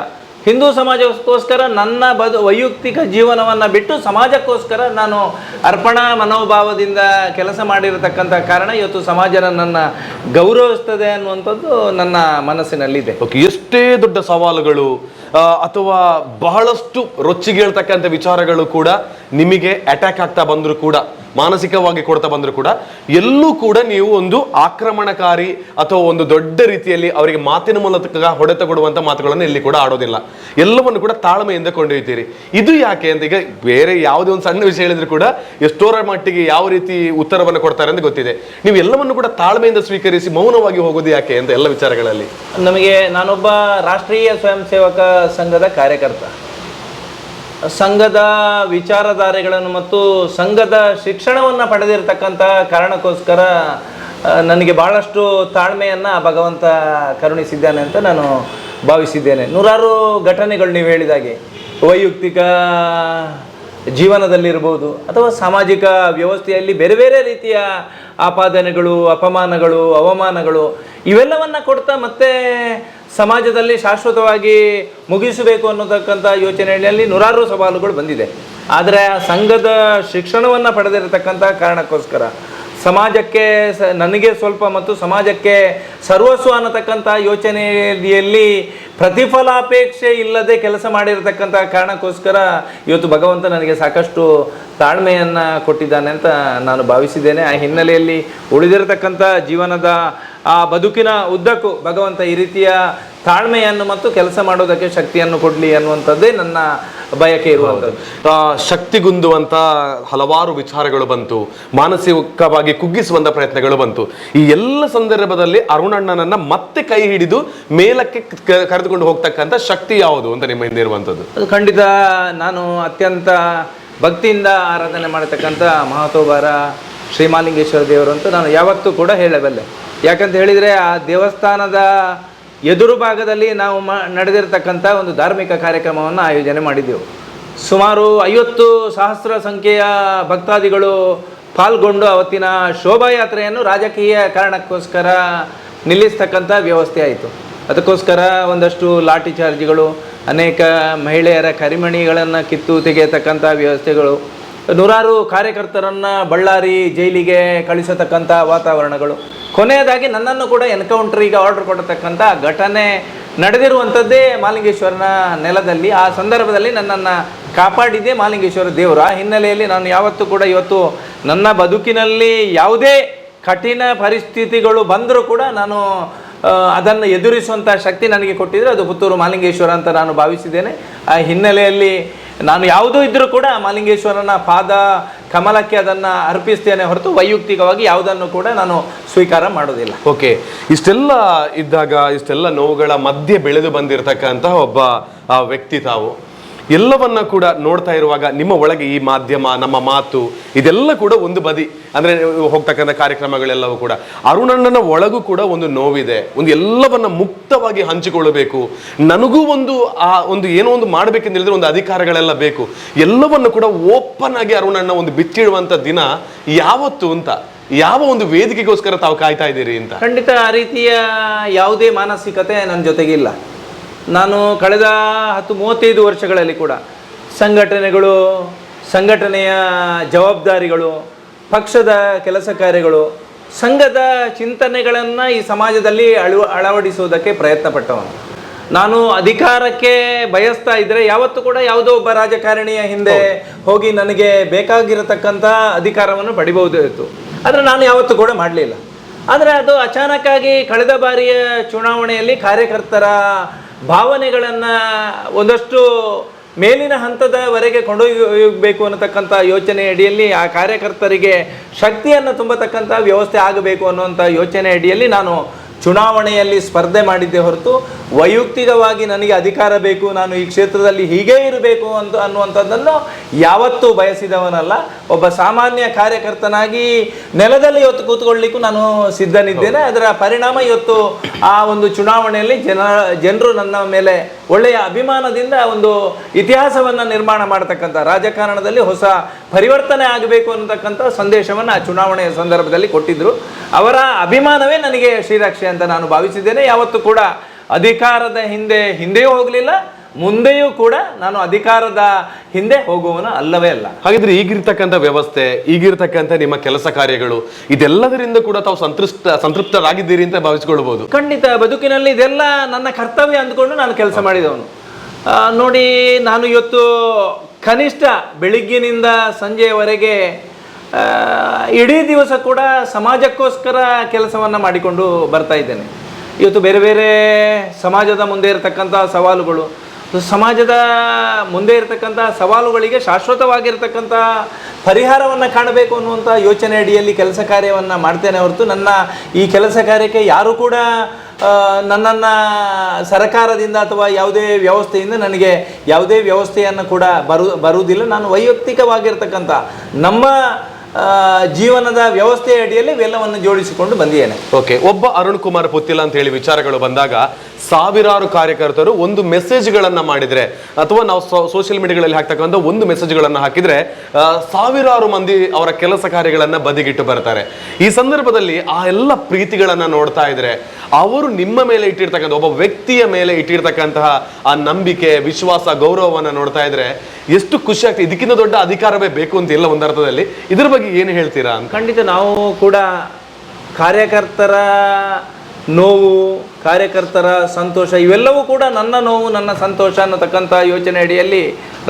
ಹಿಂದೂ ಸಮಾಜಕ್ಕೋಸ್ಕರ ನನ್ನ ಬದು ವೈಯಕ್ತಿಕ ಜೀವನವನ್ನು ಬಿಟ್ಟು ಸಮಾಜಕ್ಕೋಸ್ಕರ ನಾನು ಅರ್ಪಣಾ ಮನೋಭಾವದಿಂದ ಕೆಲಸ ಮಾಡಿರತಕ್ಕಂಥ ಕಾರಣ ಇವತ್ತು ಸಮಾಜ ನನ್ನ ಗೌರವಿಸ್ತದೆ ಅನ್ನುವಂಥದ್ದು ನನ್ನ ಮನಸ್ಸಿನಲ್ಲಿದೆ. ಓಕೆ, ಎಷ್ಟೇ ದೊಡ್ಡ ಸವಾಲುಗಳು ಅಥವಾ ಬಹಳಷ್ಟು ರೊಚ್ಚಿಗೇಳ್ತಕ್ಕಂಥ ವಿಚಾರಗಳು ಕೂಡ ನಿಮಗೆ ಅಟ್ಯಾಕ್ ಆಗ್ತಾ ಬಂದರೂ ಕೂಡ ಮಾನಸಿಕವಾಗಿ ಕೊಡ್ತಾ ಬಂದರೂ ಕೂಡ, ಎಲ್ಲೂ ಕೂಡ ನೀವು ಒಂದು ಆಕ್ರಮಣಕಾರಿ ಅಥವಾ ಒಂದು ದೊಡ್ಡ ರೀತಿಯಲ್ಲಿ ಅವರಿಗೆ ಮಾತಿನ ಮೂಲಕ ಹೊಡೆತ ಕೊಡುವಂಥ ಮಾತುಗಳನ್ನು ಇಲ್ಲಿ ಕೂಡ ಆಡೋದಿಲ್ಲ. ಎಲ್ಲವನ್ನು ಕೂಡ ತಾಳ್ಮೆಯಿಂದ ಕೊಂಡೊಯ್ತೀರಿ. ಇದು ಯಾಕೆ ಅಂತ ಈಗ ಬೇರೆ ಯಾವುದೇ ಒಂದು ಸಣ್ಣ ವಿಷಯ ಹೇಳಿದ್ರು ಕೂಡ ಎಷ್ಟೋರ ಮಟ್ಟಿಗೆ ಯಾವ ರೀತಿ ಉತ್ತರವನ್ನು ಕೊಡ್ತಾರೆ ಅಂತ ಗೊತ್ತಿದೆ. ನೀವು ಎಲ್ಲವನ್ನು ಕೂಡ ತಾಳ್ಮೆಯಿಂದ ಸ್ವೀಕರಿಸಿ ಮೌನವಾಗಿ ಹೋಗೋದು ಯಾಕೆ ಅಂತ ಎಲ್ಲ ವಿಚಾರಗಳಲ್ಲಿ? ನಮಗೆ ನಾನೊಬ್ಬ ರಾಷ್ಟ್ರೀಯ ಸ್ವಯಂ ಸೇವಕ ಸಂಘದ ಕಾರ್ಯಕರ್ತ. ಸಂಘದ ವಿಚಾರಧಾರೆಗಳನ್ನು ಮತ್ತು ಸಂಘದ ಶಿಕ್ಷಣವನ್ನು ಪಡೆದಿರತಕ್ಕಂಥ ಕಾರಣಕ್ಕೋಸ್ಕರ ನನಗೆ ಭಾಳಷ್ಟು ತಾಳ್ಮೆಯನ್ನು ಭಗವಂತ ಕರುಣಿಸಿದ್ದಾನೆ ಅಂತ ನಾನು ಭಾವಿಸಿದ್ದೇನೆ. ನೂರಾರು ಘಟನೆಗಳು ನೀವು ಹೇಳಿದಾಗೆ. ವೈಯಕ್ತಿಕ ಜೀವನದಲ್ಲಿರ್ಬೋದು ಅಥವಾ ಸಾಮಾಜಿಕ ವ್ಯವಸ್ಥೆಯಲ್ಲಿ ಬೇರೆ ಬೇರೆ ರೀತಿಯ ಆಪಾದನೆಗಳು, ಅಪಮಾನಗಳು, ಅವಮಾನಗಳು ಇವೆಲ್ಲವನ್ನ ಕೊಡ್ತಾ ಮತ್ತೆ ಸಮಾಜದಲ್ಲಿ ಶಾಶ್ವತವಾಗಿ ಮುಗಿಸಬೇಕು ಅನ್ನೋತಕ್ಕಂಥ ಯೋಚನೆಯಲ್ಲಿ ನೂರಾರು ಸವಾಲುಗಳು ಬಂದಿದೆ. ಆದರೆ ಆ ಸಂಘದ ಶಿಕ್ಷಣವನ್ನು ಪಡೆದಿರತಕ್ಕಂಥ ಕಾರಣಕ್ಕೋಸ್ಕರ ಸಮಾಜಕ್ಕೆ ನನಗೆ ಸ್ವಲ್ಪ ಮತ್ತು ಸಮಾಜಕ್ಕೆ ಸರ್ವಸ್ವ ಅನ್ನತಕ್ಕಂಥ ಯೋಚನೆಯಲ್ಲಿ ಪ್ರತಿಫಲಾಪೇಕ್ಷೆ ಇಲ್ಲದೆ ಕೆಲಸ ಮಾಡಿರತಕ್ಕಂಥ ಕಾರಣಕ್ಕೋಸ್ಕರ ಇವತ್ತು ಭಗವಂತ ನನಗೆ ಸಾಕಷ್ಟು ತಾಳ್ಮೆಯನ್ನು ಕೊಟ್ಟಿದ್ದಾನೆ ಅಂತ ನಾನು ಭಾವಿಸಿದ್ದೇನೆ. ಆ ಹಿನ್ನೆಲೆಯಲ್ಲಿ ಉಳಿದಿರತಕ್ಕಂಥ ಜೀವನದ ಆ ಬದುಕಿನ ಉದ್ದಕ್ಕೂ ಭಗವಂತ ಈ ರೀತಿಯ ತಾಳ್ಮೆಯನ್ನು ಮತ್ತು ಕೆಲಸ ಮಾಡೋದಕ್ಕೆ ಶಕ್ತಿಯನ್ನು ಕೊಡಲಿ ಅನ್ನುವಂಥದ್ದೇ ನನ್ನ ಬಯಕೆ ಇರುವಂಥದ್ದು. ಆ, ಶಕ್ತಿಗುಂದುವಂತ ಹಲವಾರು ವಿಚಾರಗಳು ಬಂತು ಮಾನಸಿಕವಾಗಿ ಕುಗ್ಗಿಸುವಂಥ ಪ್ರಯತ್ನಗಳು ಬಂತು. ಈ ಎಲ್ಲ ಸಂದರ್ಭದಲ್ಲಿ ಅರುಣಣ್ಣನನ್ನ ಮತ್ತೆ ಕೈ ಹಿಡಿದು ಮೇಲಕ್ಕೆ ಕರೆದುಕೊಂಡು ಹೋಗ್ತಕ್ಕಂಥ ಶಕ್ತಿ ಯಾವುದು ಅಂತ ನಿಮ್ಮ ಹಿಂದೆ ಇರುವಂಥದ್ದು? ಅದು ಖಂಡಿತ ನಾನು ಅತ್ಯಂತ ಭಕ್ತಿಯಿಂದ ಆರಾಧನೆ ಮಾಡತಕ್ಕಂಥ ಮಹಾತೋಬಾರ ಶ್ರೀಮಾಲಿಂಗೇಶ್ವರ ದೇವರು ಅಂತ ನಾನು ಯಾವತ್ತೂ ಕೂಡ ಹೇಳಬಲ್ಲೆ. ಯಾಕಂತ ಹೇಳಿದರೆ ಆ ದೇವಸ್ಥಾನದ ಎದುರು ಭಾಗದಲ್ಲಿ ನಾವು ಮ ನಡೆದಿರತಕ್ಕಂಥ ಒಂದು ಧಾರ್ಮಿಕ ಕಾರ್ಯಕ್ರಮವನ್ನು ಆಯೋಜನೆ ಮಾಡಿದ್ದೆವು. ಸುಮಾರು ಐವತ್ತು ಸಹಸ್ರ ಸಂಖ್ಯೆಯ ಭಕ್ತಾದಿಗಳು ಪಾಲ್ಗೊಂಡು ಅವತ್ತಿನ ಶೋಭಾಯಾತ್ರೆಯನ್ನು ರಾಜಕೀಯ ಕಾರಣಕ್ಕೋಸ್ಕರ ನಿಲ್ಲಿಸ್ತಕ್ಕಂಥ ವ್ಯವಸ್ಥೆ ಆಯಿತು. ಅದಕ್ಕೋಸ್ಕರ ಒಂದಷ್ಟು ಲಾಠಿ ಚಾರ್ಜ್ಗಳು, ಅನೇಕ ಮಹಿಳೆಯರ ಕರಿಮಣಿಗಳನ್ನು ಕಿತ್ತು ತೆಗೆಯತಕ್ಕಂಥ ವ್ಯವಸ್ಥೆಗಳು, ನೂರಾರು ಕಾರ್ಯಕರ್ತರನ್ನು ಬಳ್ಳಾರಿ ಜೈಲಿಗೆ ಕಳಿಸತಕ್ಕಂಥ ವಾತಾವರಣಗಳು. ಕೊನೆಯದಾಗಿ ನನ್ನನ್ನು ಕೂಡ ಎನ್ಕೌಂಟ್ರಿಗೆ ಆರ್ಡರ್ ಕೊಡತಕ್ಕಂಥ ಘಟನೆ ನಡೆದಿರುವಂಥದ್ದೇ ಮಾಲಿಂಗೇಶ್ವರನ ನೆಲದಲ್ಲಿ. ಆ ಸಂದರ್ಭದಲ್ಲಿ ನನ್ನನ್ನು ಕಾಪಾಡಿದ್ದೇ ಮಾಲಿಂಗೇಶ್ವರ ದೇವರು. ಆ ಹಿನ್ನೆಲೆಯಲ್ಲಿ ನಾನು ಯಾವತ್ತೂ ಕೂಡ ಇವತ್ತು ನನ್ನ ಬದುಕಿನಲ್ಲಿ ಯಾವುದೇ ಕಠಿಣ ಪರಿಸ್ಥಿತಿಗಳು ಬಂದರೂ ಕೂಡ ನಾನು ಅದನ್ನು ಎದುರಿಸುವಂಥ ಶಕ್ತಿ ನನಗೆ ಕೊಟ್ಟಿದ್ದರೆ ಅದು ಪುತ್ತೂರು ಮಾಲಿಂಗೇಶ್ವರ ಅಂತ ನಾನು ಭಾವಿಸಿದ್ದೇನೆ. ಆ ಹಿನ್ನೆಲೆಯಲ್ಲಿ ನಾನು ಯಾವುದೂ ಇದ್ದರೂ ಕೂಡ ಮಾಲಿಂಗೇಶ್ವರನ ಪಾದ ಕಮಲಕ್ಕೆ ಅದನ್ನು ಅರ್ಪಿಸ್ತೇನೆ ಹೊರತು ವೈಯಕ್ತಿಕವಾಗಿ ಯಾವುದನ್ನು ಕೂಡ ನಾನು ಸ್ವೀಕಾರ ಮಾಡೋದಿಲ್ಲ. ಓಕೆ, ಇಷ್ಟೆಲ್ಲ ಇದ್ದಾಗ, ಇಷ್ಟೆಲ್ಲ ನೋವುಗಳ ಮಧ್ಯೆ ಬೆಳೆದು ಬಂದಿರತಕ್ಕಂತಹ ಒಬ್ಬ ವ್ಯಕ್ತಿ ತಾವು. ಎಲ್ಲವನ್ನ ಕೂಡ ನೋಡ್ತಾ ಇರುವಾಗ ನಿಮ್ಮ ಒಳಗೆ ಈ ಮಾಧ್ಯಮ, ನಮ್ಮ ಮಾತು, ಇದೆಲ್ಲ ಕೂಡ ಒಂದು ಬದಿ. ಅಂದ್ರೆ ಹೋಗ್ತಕ್ಕಂಥ ಕಾರ್ಯಕ್ರಮಗಳೆಲ್ಲವೂ ಕೂಡ. ಅರುಣಣ್ಣನ ಒಳಗೂ ಕೂಡ ಒಂದು ನೋವಿದೆ. ಒಂದು ಎಲ್ಲವನ್ನ ಮುಕ್ತವಾಗಿ ಹಂಚಿಕೊಳ್ಳಬೇಕು. ನನಗೂ ಒಂದು, ಆ, ಒಂದು ಏನೋ ಒಂದು ಮಾಡಬೇಕೆಂದ್ರೆ ಒಂದು ಅಧಿಕಾರಗಳೆಲ್ಲ ಬೇಕು. ಎಲ್ಲವನ್ನು ಕೂಡ ಓಪನ್ ಆಗಿ ಅರುಣಣ್ಣ ಒಂದು ಬಿಚ್ಚಿಡುವಂತ ದಿನ ಯಾವತ್ತು ಅಂತ, ಯಾವ ಒಂದು ವೇದಿಕೆಗೋಸ್ಕರ ತಾವು ಕಾಯ್ತಾ ಇದ್ದೀರಿ ಅಂತ? ಖಂಡಿತ ಆ ರೀತಿಯ ಯಾವುದೇ ಮಾನಸಿಕತೆ ನನ್ನ ಜೊತೆಗಿಲ್ಲ. ನಾನು ಕಳೆದ ಹತ್ತು ಮೂವತ್ತೈದು ವರ್ಷಗಳಲ್ಲಿ ಕೂಡ ಸಂಘಟನೆಗಳು ಸಂಘಟನೆಯ ಜವಾಬ್ದಾರಿಗಳು ಪಕ್ಷದ ಕೆಲಸ ಕಾರ್ಯಗಳು ಸಂಘದ ಚಿಂತನೆಗಳನ್ನು ಈ ಸಮಾಜದಲ್ಲಿ ಅಳವ ಅಳವಡಿಸುವುದಕ್ಕೆ ಪ್ರಯತ್ನ ಪಟ್ಟವನು ನಾನು ಅಧಿಕಾರಕ್ಕೆ ಬಯಸ್ತಾ ಇದ್ದರೆ ಯಾವತ್ತೂ ಕೂಡ ಯಾವುದೋ ಒಬ್ಬ ರಾಜಕಾರಣಿಯ ಹಿಂದೆ ಹೋಗಿ ನನಗೆ ಬೇಕಾಗಿರತಕ್ಕಂಥ ಅಧಿಕಾರವನ್ನು ಪಡಿಬಹುದಿತ್ತು ಆದರೆ ನಾನು ಯಾವತ್ತೂ ಕೂಡ ಮಾಡಲಿಲ್ಲ. ಆದರೆ ಅದು ಅಚಾನಕ್ಕಾಗಿ ಕಳೆದ ಬಾರಿಯ ಚುನಾವಣೆಯಲ್ಲಿ ಕಾರ್ಯಕರ್ತರ ಭಾವನೆಗಳನ್ನು ಒಂದಷ್ಟು ಮೇಲಿನ ಹಂತದವರೆಗೆ ಕೊಂಡೊಯ್ಯಬೇಕು ಅನ್ನತಕ್ಕಂಥ ಯೋಚನೆ ಅಡಿಯಲ್ಲಿ ಆ ಕಾರ್ಯಕರ್ತರಿಗೆ ಶಕ್ತಿಯನ್ನು ತುಂಬತಕ್ಕಂಥ ವ್ಯವಸ್ಥೆ ಆಗಬೇಕು ಅನ್ನುವಂಥ ಯೋಚನೆ ಅಡಿಯಲ್ಲಿ ನಾನು ಚುನಾವಣೆಯಲ್ಲಿ ಸ್ಪರ್ಧೆ ಮಾಡಿದ್ದೆ ಹೊರತು ವೈಯಕ್ತಿಕವಾಗಿ ನನಗೆ ಅಧಿಕಾರ ಬೇಕು, ನಾನು ಈ ಕ್ಷೇತ್ರದಲ್ಲಿ ಹೀಗೇ ಇರಬೇಕು ಅಂತ ಅನ್ನುವಂಥದ್ದನ್ನು ಯಾವತ್ತೂ ಬಯಸಿದವನಲ್ಲ. ಒಬ್ಬ ಸಾಮಾನ್ಯ ಕಾರ್ಯಕರ್ತನಾಗಿ ನೆಲದಲ್ಲಿ ಇವತ್ತು ಕೂತ್ಕೊಳ್ಳಿಕ್ಕೂ ನಾನು ಸಿದ್ಧನಿದ್ದೇನೆ. ಅದರ ಪರಿಣಾಮ ಇವತ್ತು ಆ ಒಂದು ಚುನಾವಣೆಯಲ್ಲಿ ಜನ, ಜನರು ನನ್ನ ಮೇಲೆ ಒಳ್ಳೆಯ ಅಭಿಮಾನದಿಂದ ಒಂದು ಇತಿಹಾಸವನ್ನು ನಿರ್ಮಾಣ ಮಾಡತಕ್ಕಂಥ, ರಾಜಕಾರಣದಲ್ಲಿ ಹೊಸ ಪರಿವರ್ತನೆ ಆಗಬೇಕು ಅನ್ನತಕ್ಕಂಥ ಸಂದೇಶವನ್ನು ಆ ಚುನಾವಣೆಯ ಸಂದರ್ಭದಲ್ಲಿ ಕೊಟ್ಟಿದ್ದರು ಅವರ ಅಭಿಮಾನವೇ ನನಗೆ ಶ್ರೀರಕ್ಷೆ ಅಂತ ನಾನು ಭಾವಿಸಿದ್ದೇನೆ. ಯಾವತ್ತೂ ಕೂಡ ಅಧಿಕಾರದ ಹಿಂದೆ ಹಿಂದೆಯೂ ಹೋಗಲಿಲ್ಲ. ಮುಂದೆಯೂ ಕೂಡ ನಾನು ಅಧಿಕಾರದ ಹಿಂದೆ ಹೋಗುವವನು ಅಲ್ಲವೇ ಅಲ್ಲ. ಹಾಗಿದ್ರೆ ಈಗಿರ್ತಕ್ಕಂಥ ವ್ಯವಸ್ಥೆ ಈಗಿರ್ತಕ್ಕಂಥ ನಿಮ್ಮ ಕೆಲಸ ಕಾರ್ಯಗಳು ಇದೆಲ್ಲದರಿಂದ ಕೂಡ ತಾವು ಸಂತೃಪ್ತ ಸಂತೃಪ್ತರಾಗಿದ್ದೀರಿ ಅಂತ ಭಾವಿಸ್ಕೊಳ್ಬಹುದು ಖಂಡಿತ ಬದುಕಿನಲ್ಲಿ ಇದೆಲ್ಲ ನನ್ನ ಕರ್ತವ್ಯ ಅಂದ್ಕೊಂಡು ನಾನು ಕೆಲಸ ಮಾಡಿದವನು. ನೋಡಿ ನಾನು ಇವತ್ತು ಕನಿಷ್ಠ ಬೆಳಿಗ್ಗಿನಿಂದ ಸಂಜೆಯವರೆಗೆ ಇಡೀ ದಿವಸ ಕೂಡ ಸಮಾಜಕ್ಕೋಸ್ಕರ ಕೆಲಸವನ್ನು ಮಾಡಿಕೊಂಡು ಬರ್ತಾ ಇದ್ದೇನೆ. ಇವತ್ತು ಬೇರೆ ಬೇರೆ ಸಮಾಜದ ಮುಂದೆ ಇರತಕ್ಕಂಥ ಸವಾಲುಗಳು, ಸಮಾಜದ ಮುಂದೆ ಇರತಕ್ಕಂಥ ಸವಾಲುಗಳಿಗೆ ಶಾಶ್ವತವಾಗಿರ್ತಕ್ಕಂಥ ಪರಿಹಾರವನ್ನು ಕಾಣಬೇಕು ಅನ್ನುವಂಥ ಯೋಚನೆ ಅಡಿಯಲ್ಲಿ ಕೆಲಸ ಕಾರ್ಯವನ್ನು ಮಾಡ್ತೇನೆ ಹೊರತು ನನ್ನ ಈ ಕೆಲಸ ಕಾರ್ಯಕ್ಕೆ ಯಾರು ಕೂಡ ನನ್ನನ್ನು ಸರಕಾರದಿಂದ ಅಥವಾ ಯಾವುದೇ ವ್ಯವಸ್ಥೆಯಿಂದ ನನಗೆ ಯಾವುದೇ ವ್ಯವಸ್ಥೆಯನ್ನು ಕೂಡ ಬರು, ಬರುವುದಿಲ್ಲ. ನಾನು ವೈಯಕ್ತಿಕವಾಗಿರ್ತಕ್ಕಂಥ ನಮ್ಮ ಜೀವನದ ವ್ಯವಸ್ಥೆಯ ಅಡಿಯಲ್ಲಿ ಇವೆಲ್ಲವನ್ನು ಜೋಡಿಸಿಕೊಂಡು ಬಂದಿದ್ದೇನೆ. ಓಕೆ ಒಬ್ಬ ಅರುಣ್ ಕುಮಾರ್ ಪುತ್ತಿಲ ಅಂತ ಹೇಳಿ ವಿಚಾರಗಳು ಬಂದಾಗ ಸಾವಿರಾರು ಕಾರ್ಯಕರ್ತರು ಒಂದು ಮೆಸೇಜ್ಗಳನ್ನ ಮಾಡಿದ್ರೆ ಅಥವಾ ನಾವು ಸೋಷಿಯಲ್ ಮೀಡಿಯಾಗಳಲ್ಲಿ ಹಾಕ್ತಕ್ಕಂಥ ಒಂದು ಮೆಸೇಜ್ಗಳನ್ನ ಹಾಕಿದ್ರೆ ಸಾವಿರಾರು ಮಂದಿ ಅವರ ಕೆಲಸ ಕಾರ್ಯಗಳನ್ನ ಬದಿಗಿಟ್ಟು ಬರ್ತಾರೆ. ಈ ಸಂದರ್ಭದಲ್ಲಿ ಆ ಎಲ್ಲ ಪ್ರೀತಿಗಳನ್ನ ನೋಡ್ತಾ ಇದ್ರೆ ಅವರು ನಿಮ್ಮ ಮೇಲೆ ಇಟ್ಟಿರ್ತಕ್ಕಂಥ, ಒಬ್ಬ ವ್ಯಕ್ತಿಯ ಮೇಲೆ ಇಟ್ಟಿರ್ತಕ್ಕಂತಹ ಆ ನಂಬಿಕೆ, ವಿಶ್ವಾಸ, ಗೌರವವನ್ನ ನೋಡ್ತಾ ಇದ್ರೆ ಎಷ್ಟು ಖುಷಿ ಆಗ್ತದೆ. ಇದಕ್ಕಿಂತ ದೊಡ್ಡ ಅಧಿಕಾರವೇ ಬೇಕು ಅಂತ ಇಲ್ಲ ಒಂದರ್ಥದಲ್ಲಿ. ಇದ್ರ ಬಗ್ಗೆ ಏನು ಹೇಳ್ತೀರಾ ಅಂತ? ಖಂಡಿತ ನಾವು ಕೂಡ ಕಾರ್ಯಕರ್ತರ ನೋವು, ಕಾರ್ಯಕರ್ತರ ಸಂತೋಷ, ಇವೆಲ್ಲವೂ ಕೂಡ ನನ್ನ ನೋವು, ನನ್ನ ಸಂತೋಷ ಅನ್ನತಕ್ಕಂಥ ಯೋಚನೆ ಅಡಿಯಲ್ಲಿ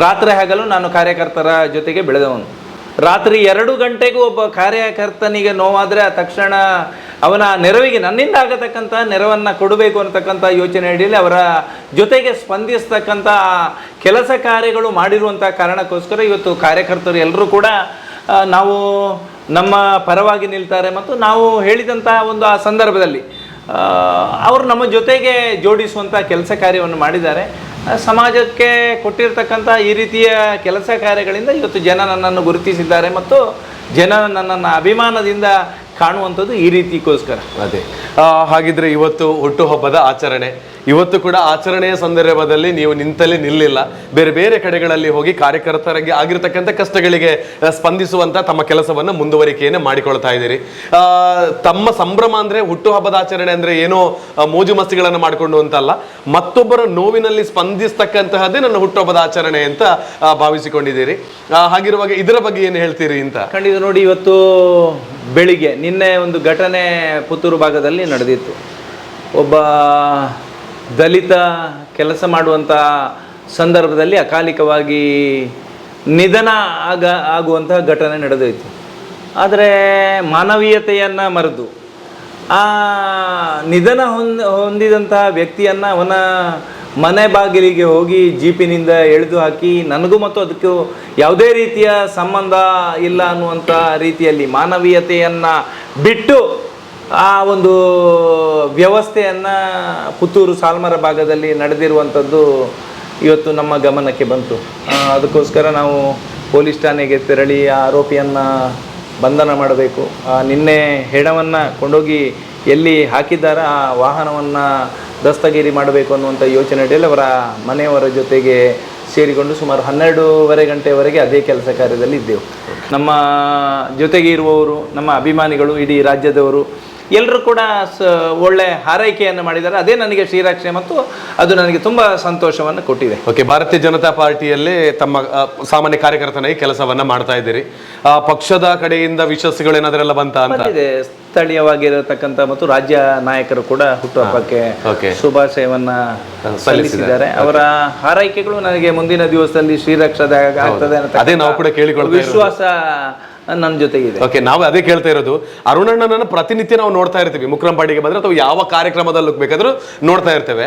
ರಾತ್ರಿ ಹಗಲು ನಾನು ಕಾರ್ಯಕರ್ತರ ಜೊತೆಗೆ ಬೆಳೆದವನು. ರಾತ್ರಿ ಎರಡು ಗಂಟೆಗೂ ಒಬ್ಬ ಕಾರ್ಯಕರ್ತನಿಗೆ ನೋವಾದರೆ ಆ ತಕ್ಷಣ ಅವನ ನೆರವಿಗೆ ನನ್ನಿಂದ ಆಗತಕ್ಕಂಥ ನೆರವನ್ನು ಕೊಡಬೇಕು ಅನ್ನತಕ್ಕಂಥ ಯೋಚನೆ ಅಡಿಯಲ್ಲಿ ಅವರ ಜೊತೆಗೆ ಸ್ಪಂದಿಸ್ತಕ್ಕಂಥ ಕೆಲಸ ಕಾರ್ಯಗಳು ಮಾಡಿರುವಂಥ ಕಾರಣಕ್ಕೋಸ್ಕರ ಇವತ್ತು ಕಾರ್ಯಕರ್ತರು ಎಲ್ಲರೂ ಕೂಡ ನಾವು ನಮ್ಮ ಪರವಾಗಿ ನಿಲ್ತಾರೆ ಮತ್ತು ನಾವು ಹೇಳಿದಂಥ ಒಂದು ಆ ಸಂದರ್ಭದಲ್ಲಿ ಅವರು ನಮ್ಮ ಜೊತೆಗೆ ಜೋಡಿಸುವಂಥ ಕೆಲಸ ಕಾರ್ಯವನ್ನು ಮಾಡಿದ್ದಾರೆ. ಸಮಾಜಕ್ಕೆ ಕೊಟ್ಟಿರ್ತಕ್ಕಂಥ ಈ ರೀತಿಯ ಕೆಲಸ ಕಾರ್ಯಗಳಿಂದ ಇವತ್ತು ಜನ ನನ್ನನ್ನು ಗುರುತಿಸಿದ್ದಾರೆ ಮತ್ತು ಜನ ನನ್ನನ್ನು ಅಭಿಮಾನದಿಂದ ಕಾಣುವಂಥದ್ದು ಈ ರೀತಿಗೋಸ್ಕರ. ಅದೇ. ಹಾಗಿದ್ರೆ ಇವತ್ತು ಹುಟ್ಟುಹಬ್ಬದ ಆಚರಣೆ. ಇವತ್ತು ಕೂಡ ಆಚರಣೆಯ ಸಂದರ್ಭದಲ್ಲಿ ನೀವು ನಿಂತಲ್ಲಿ ನಿಲ್ಲಿಲ್ಲ. ಬೇರೆ ಬೇರೆ ಕಡೆಗಳಲ್ಲಿ ಹೋಗಿ ಕಾರ್ಯಕರ್ತರಿಗೆ ಆಗಿರ್ತಕ್ಕಂಥ ಕಷ್ಟಗಳಿಗೆ ಸ್ಪಂದಿಸುವಂತ ತಮ್ಮ ಕೆಲಸವನ್ನು ಮುಂದುವರಿಕೆಯನ್ನು ಮಾಡಿಕೊಳ್ತಾ ಇದ್ದೀರಿ. ತಮ್ಮ ಸಂಭ್ರಮ ಅಂದ್ರೆ ಹುಟ್ಟುಹಬ್ಬದ ಆಚರಣೆ ಅಂದ್ರೆ ಏನೋ ಮೋಜು ಮಸ್ತಿಗಳನ್ನು ಮಾಡಿಕೊಂಡು ಅಂತಲ್ಲ ಮತ್ತೊಬ್ಬರ ನೋವಿನಲ್ಲಿ ಸ್ಪಂದಿಸ್ತಕ್ಕಂತಹದ್ದೇ ನನ್ನ ಹುಟ್ಟುಹಬ್ಬದ ಆಚರಣೆ ಅಂತ ಭಾವಿಸಿಕೊಂಡಿದ್ದೀರಿ. ಹಾಗಿರುವಾಗ ಇದರ ಬಗ್ಗೆ ಏನು ಹೇಳ್ತೀರಿ ಅಂತ ಖಂಡಿತ ನೋಡಿ ಇವತ್ತು ಬೆಳಿಗ್ಗೆ ನಿನ್ನೆ ಒಂದು ಘಟನೆ ಪುತ್ತೂರು ಭಾಗದಲ್ಲಿ ನಡೆದಿತ್ತು. ಒಬ್ಬ ದಲಿತ ಕೆಲಸ ಮಾಡುವಂಥ ಸಂದರ್ಭದಲ್ಲಿ ಅಕಾಲಿಕವಾಗಿ ನಿಧನ ಆಗ ಆಗುವಂತಹ ಘಟನೆ ನಡೆದೋಯ್ತು. ಆದರೆ ಮಾನವೀಯತೆಯನ್ನು ಮರೆದು ಆ ನಿಧನ ಹೊಂದ ಹೊಂದಿದಂತಹ ವ್ಯಕ್ತಿಯನ್ನು ಅವನ ಮನೆ ಬಾಗಿಲಿಗೆ ಹೋಗಿ ಜೀಪಿನಿಂದ ಎಳೆದು ಹಾಕಿ ನನಗೂ ಮತ್ತು ಅದಕ್ಕೂ ಯಾವುದೇ ರೀತಿಯ ಸಂಬಂಧ ಇಲ್ಲ ಅನ್ನುವಂಥ ರೀತಿಯಲ್ಲಿ ಮಾನವೀಯತೆಯನ್ನು ಬಿಟ್ಟು ಆ ಒಂದು ವ್ಯವಸ್ಥೆಯನ್ನು ಪುತ್ತೂರು ಸಾಲ್ಮರ ಭಾಗದಲ್ಲಿ ನಡೆದಿರುವಂಥದ್ದು ಇವತ್ತು ನಮ್ಮ ಗಮನಕ್ಕೆ ಬಂತು. ಅದಕ್ಕೋಸ್ಕರ ನಾವು ಪೊಲೀಸ್ ಠಾಣೆಗೆ ತೆರಳಿ ಆರೋಪಿಯನ್ನು ಬಂಧನ ಮಾಡಬೇಕು. ನಿನ್ನೆ ಹೆಣವನ್ನು ಕೊಂಡೋಗಿ ಎಲ್ಲಿ ಹಾಕಿದ್ದಾರ ಆ ವಾಹನವನ್ನು ದಸ್ತಗಿರಿ ಮಾಡಬೇಕು ಅನ್ನುವಂಥ ಯೋಚನೆ ಅಡಿಯಲ್ಲಿ ಅವರ ಮನೆಯವರ ಜೊತೆಗೆ ಸೇರಿಕೊಂಡು ಸುಮಾರು ಹನ್ನೆರಡೂವರೆ ಗಂಟೆವರೆಗೆ ಅದೇ ಕೆಲಸ ಕಾರ್ಯದಲ್ಲಿ ಇದ್ದೆವು. ನಮ್ಮ ಜೊತೆಗೆ ಇರುವವರು ನಮ್ಮ ಅಭಿಮಾನಿಗಳು ಇಡೀ ರಾಜ್ಯದವರು ಎಲ್ಲರೂ ಕೂಡ ಸ ಒಳ್ಳೆ ಹಾರೈಕೆಯನ್ನು ಮಾಡಿದ್ದಾರೆ. ಅದೇ ನನಗೆ ಶ್ರೀರಾಕ್ಷೆ ಮತ್ತು ಅದು ನನಗೆ ತುಂಬ ಸಂತೋಷವನ್ನು ಕೊಟ್ಟಿದೆ. ಓಕೆ ಭಾರತೀಯ ಜನತಾ ಪಾರ್ಟಿಯಲ್ಲಿ ತಮ್ಮ ಆ, ಸಾಮಾನ್ಯ ಕಾರ್ಯಕರ್ತನಾಗಿ ಕೆಲಸವನ್ನ ಮಾಡ್ತಾ ಇದ್ದೀರಿ. ಆ, ಪಕ್ಷದ ಕಡೆಯಿಂದ ವಿಶ್ವಾಸಗಳೇನಾದ್ರೆಲ್ಲ ಬಂತ ಅಂತ? ಬಂದಿದೆ. ಸ್ಥಳೀಯವಾಗಿರತಕ್ಕಂಥ ಮತ್ತು ರಾಜ್ಯ ನಾಯಕರು ಕೂಡ ಹುಟ್ಟುಹಬ್ಬಕ್ಕೆ ಶುಭಾಶಯವನ್ನ ಸಲ್ಲಿಸಿದ್ದಾರೆ. ಅವರ ಹಾರೈಕೆಗಳು ನನಗೆ ಮುಂದಿನ ದಿವಸದಲ್ಲಿ ಶ್ರೀರಕ್ಷದ ಆಗ್ತದೆ ಅಂತ ಅದೇ ನಾವು ಕೂಡ ಕೇಳಿಕೊಳ್ತಾ ವಿಶ್ವಾಸ ನನ್ನ ಜೊತೆಗಿದೆ. ಓಕೆ ನಾವು ಅದೇ ಕೇಳ್ತಾ ಇರೋದು. ಅರುಣಣ್ಣನ ಪ್ರತಿನಿತ್ಯ ನಾವು ನೋಡ್ತಾ ಇರ್ತೀವಿ. ಮುಕ್ರಂಪಾಡಿಗೆ ಬಂದ್ರೆ ಅಥವಾ ಯಾವ ಕಾರ್ಯಕ್ರಮದಲ್ಲಿ ಬೇಕಾದ್ರೂ ನೋಡ್ತಾ ಇರ್ತೇವೆ.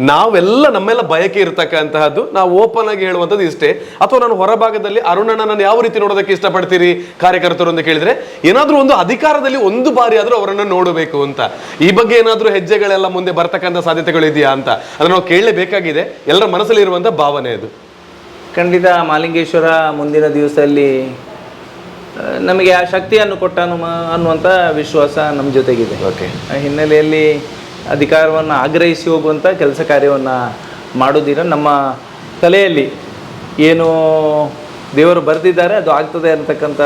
ನಾವೆಲ್ಲ ನಮ್ಮೆಲ್ಲ ಬಯಕೆ ಇರತಕ್ಕಂತಹದ್ದು ನಾವು ಓಪನ್ ಆಗಿ ಹೇಳುವಂಥದ್ದು ಇಷ್ಟೇ. ಅಥವಾ ನಾನು ಹೊರಭಾಗದಲ್ಲಿ ಅರುಣಣ್ಣನನ್ನು ಯಾವ ರೀತಿ ನೋಡೋದಕ್ಕೆ ಇಷ್ಟಪಡ್ತೀರಿ? ಕಾರ್ಯಕರ್ತರು ಅಂತ ಕೇಳಿದ್ರೆ ಏನಾದರೂ ಒಂದು ಅಧಿಕಾರದಲ್ಲಿ ಒಂದು ಬಾರಿ ಆದರೂ ಅವರನ್ನು ನೋಡಬೇಕು ಅಂತ. ಈ ಬಗ್ಗೆ ಏನಾದರೂ ಹೆಜ್ಜೆಗಳೆಲ್ಲ ಮುಂದೆ ಬರ್ತಕ್ಕಂಥ ಸಾಧ್ಯತೆಗಳು ಇದೆಯಾ ಅಂತ. ಅದನ್ನು ನಾವು ಕೇಳಲೇಬೇಕಾಗಿದೆ. ಎಲ್ಲರ ಮನಸ್ಸಲ್ಲಿ ಇರುವಂಥ ಭಾವನೆ ಅದು. ಖಂಡಿತ ಮಾಲಿಂಗೇಶ್ವರ ಮುಂದಿನ ದಿವಸದಲ್ಲಿ ನಮಗೆ ಆ ಶಕ್ತಿಯನ್ನು ಕೊಟ್ಟನು ಅನ್ನುವಂಥ ವಿಶ್ವಾಸ ನಮ್ಮ ಜೊತೆಗಿದೆ. ಓಕೆ ಆ ಹಿನ್ನೆಲೆಯಲ್ಲಿ ಅಧಿಕಾರವನ್ನು ಆಗ್ರಹಿಸಿ ಹೋಗುವಂಥ ಕೆಲಸ ಕಾರ್ಯವನ್ನು ಮಾಡೋದಿರ ನಮ್ಮ ತಲೆಯಲ್ಲಿ ಏನು ದೇವರು ಬರೆದಿದ್ದಾರೆ, ಅದು ಆಗ್ತದೆ ಅಂತಕ್ಕಂಥ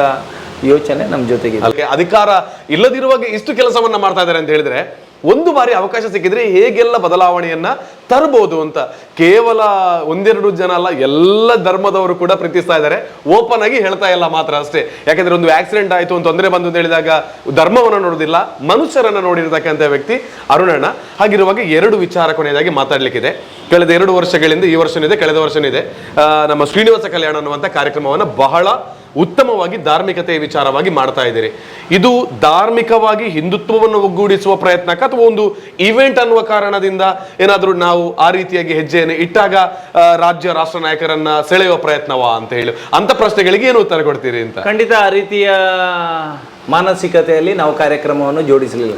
ಯೋಚನೆ ನಮ್ಮ ಜೊತೆಗೆ ಅಧಿಕಾರ ಇಲ್ಲದಿರುವಾಗ ಇಷ್ಟು ಕೆಲಸವನ್ನ ಮಾಡ್ತಾ ಇದ್ದಾರೆ ಅಂತ ಹೇಳಿದ್ರೆ ಒಂದು ಬಾರಿ ಅವಕಾಶ ಸಿಕ್ಕಿದ್ರೆ ಹೇಗೆಲ್ಲ ಬದಲಾವಣೆಯನ್ನ ತರಬಹುದು ಅಂತ. ಕೇವಲ ಒಂದೆರಡು ಜನ ಅಲ್ಲ, ಎಲ್ಲ ಧರ್ಮದವರು ಕೂಡ ಪ್ರೀತಿಸ್ತಾ ಇದ್ದಾರೆ. ಓಪನ್ ಆಗಿ ಹೇಳ್ತಾ ಇಲ್ಲ ಮಾತ್ರ ಅಷ್ಟೇ. ಯಾಕಂದ್ರೆ ಒಂದು ಆಕ್ಸಿಡೆಂಟ್ ಆಯಿತು ಒಂದು ತೊಂದರೆ ಬಂದು ಹೇಳಿದಾಗ ಧರ್ಮವನ್ನು ನೋಡೋದಿಲ್ಲ, ಮನುಷ್ಯರನ್ನ ನೋಡಿರ್ತಕ್ಕಂಥ ವ್ಯಕ್ತಿ ಅರುಣಣ್ಣ. ಹಾಗಿರುವಾಗ ಎರಡು ವಿಚಾರ ಕೊನೆಯದಾಗಿ ಮಾತಾಡ್ಲಿಕ್ಕಿದೆ. ಕಳೆದ ಎರಡು ವರ್ಷಗಳಿಂದ ಈ ವರ್ಷನಿದೆ ಕಳೆದ ವರ್ಷನಿದೆ ನಮ್ಮ ಶ್ರೀನಿವಾಸ ಕಲ್ಯಾಣ ಅನ್ನುವಂಥ ಕಾರ್ಯಕ್ರಮವನ್ನು ಬಹಳ ಉತ್ತಮವಾಗಿ ಧಾರ್ಮಿಕತೆಯ ವಿಚಾರವಾಗಿ ಮಾಡ್ತಾ ಇದ್ದೀರಿ. ಇದು ಧಾರ್ಮಿಕವಾಗಿ ಹಿಂದುತ್ವವನ್ನು ಒಗ್ಗೂಡಿಸುವ ಪ್ರಯತ್ನಕ್ಕೆ ಅಥವಾ ಒಂದು ಇವೆಂಟ್ ಅನ್ನುವ ಕಾರಣದಿಂದ ಏನಾದರೂ ನಾವು ಆ ರೀತಿಯಾಗಿ ಹೆಜ್ಜೆಯನ್ನು ಇಟ್ಟಾಗ ರಾಜ್ಯ ರಾಷ್ಟ್ರ ನಾಯಕರನ್ನ ಸೆಳೆಯುವ ಪ್ರಯತ್ನವಾ ಅಂತ ಹೇಳಿ. ಅಂತ ಪ್ರಶ್ನೆಗಳಿಗೆ ಏನು ಉತ್ತರ ಕೊಡ್ತೀರಿ ಅಂತ? ಖಂಡಿತ ಆ ರೀತಿಯ ಮಾನಸಿಕತೆಯಲ್ಲಿ ನಾವು ಕಾರ್ಯಕ್ರಮವನ್ನು ಜೋಡಿಸಲಿಲ್ಲ.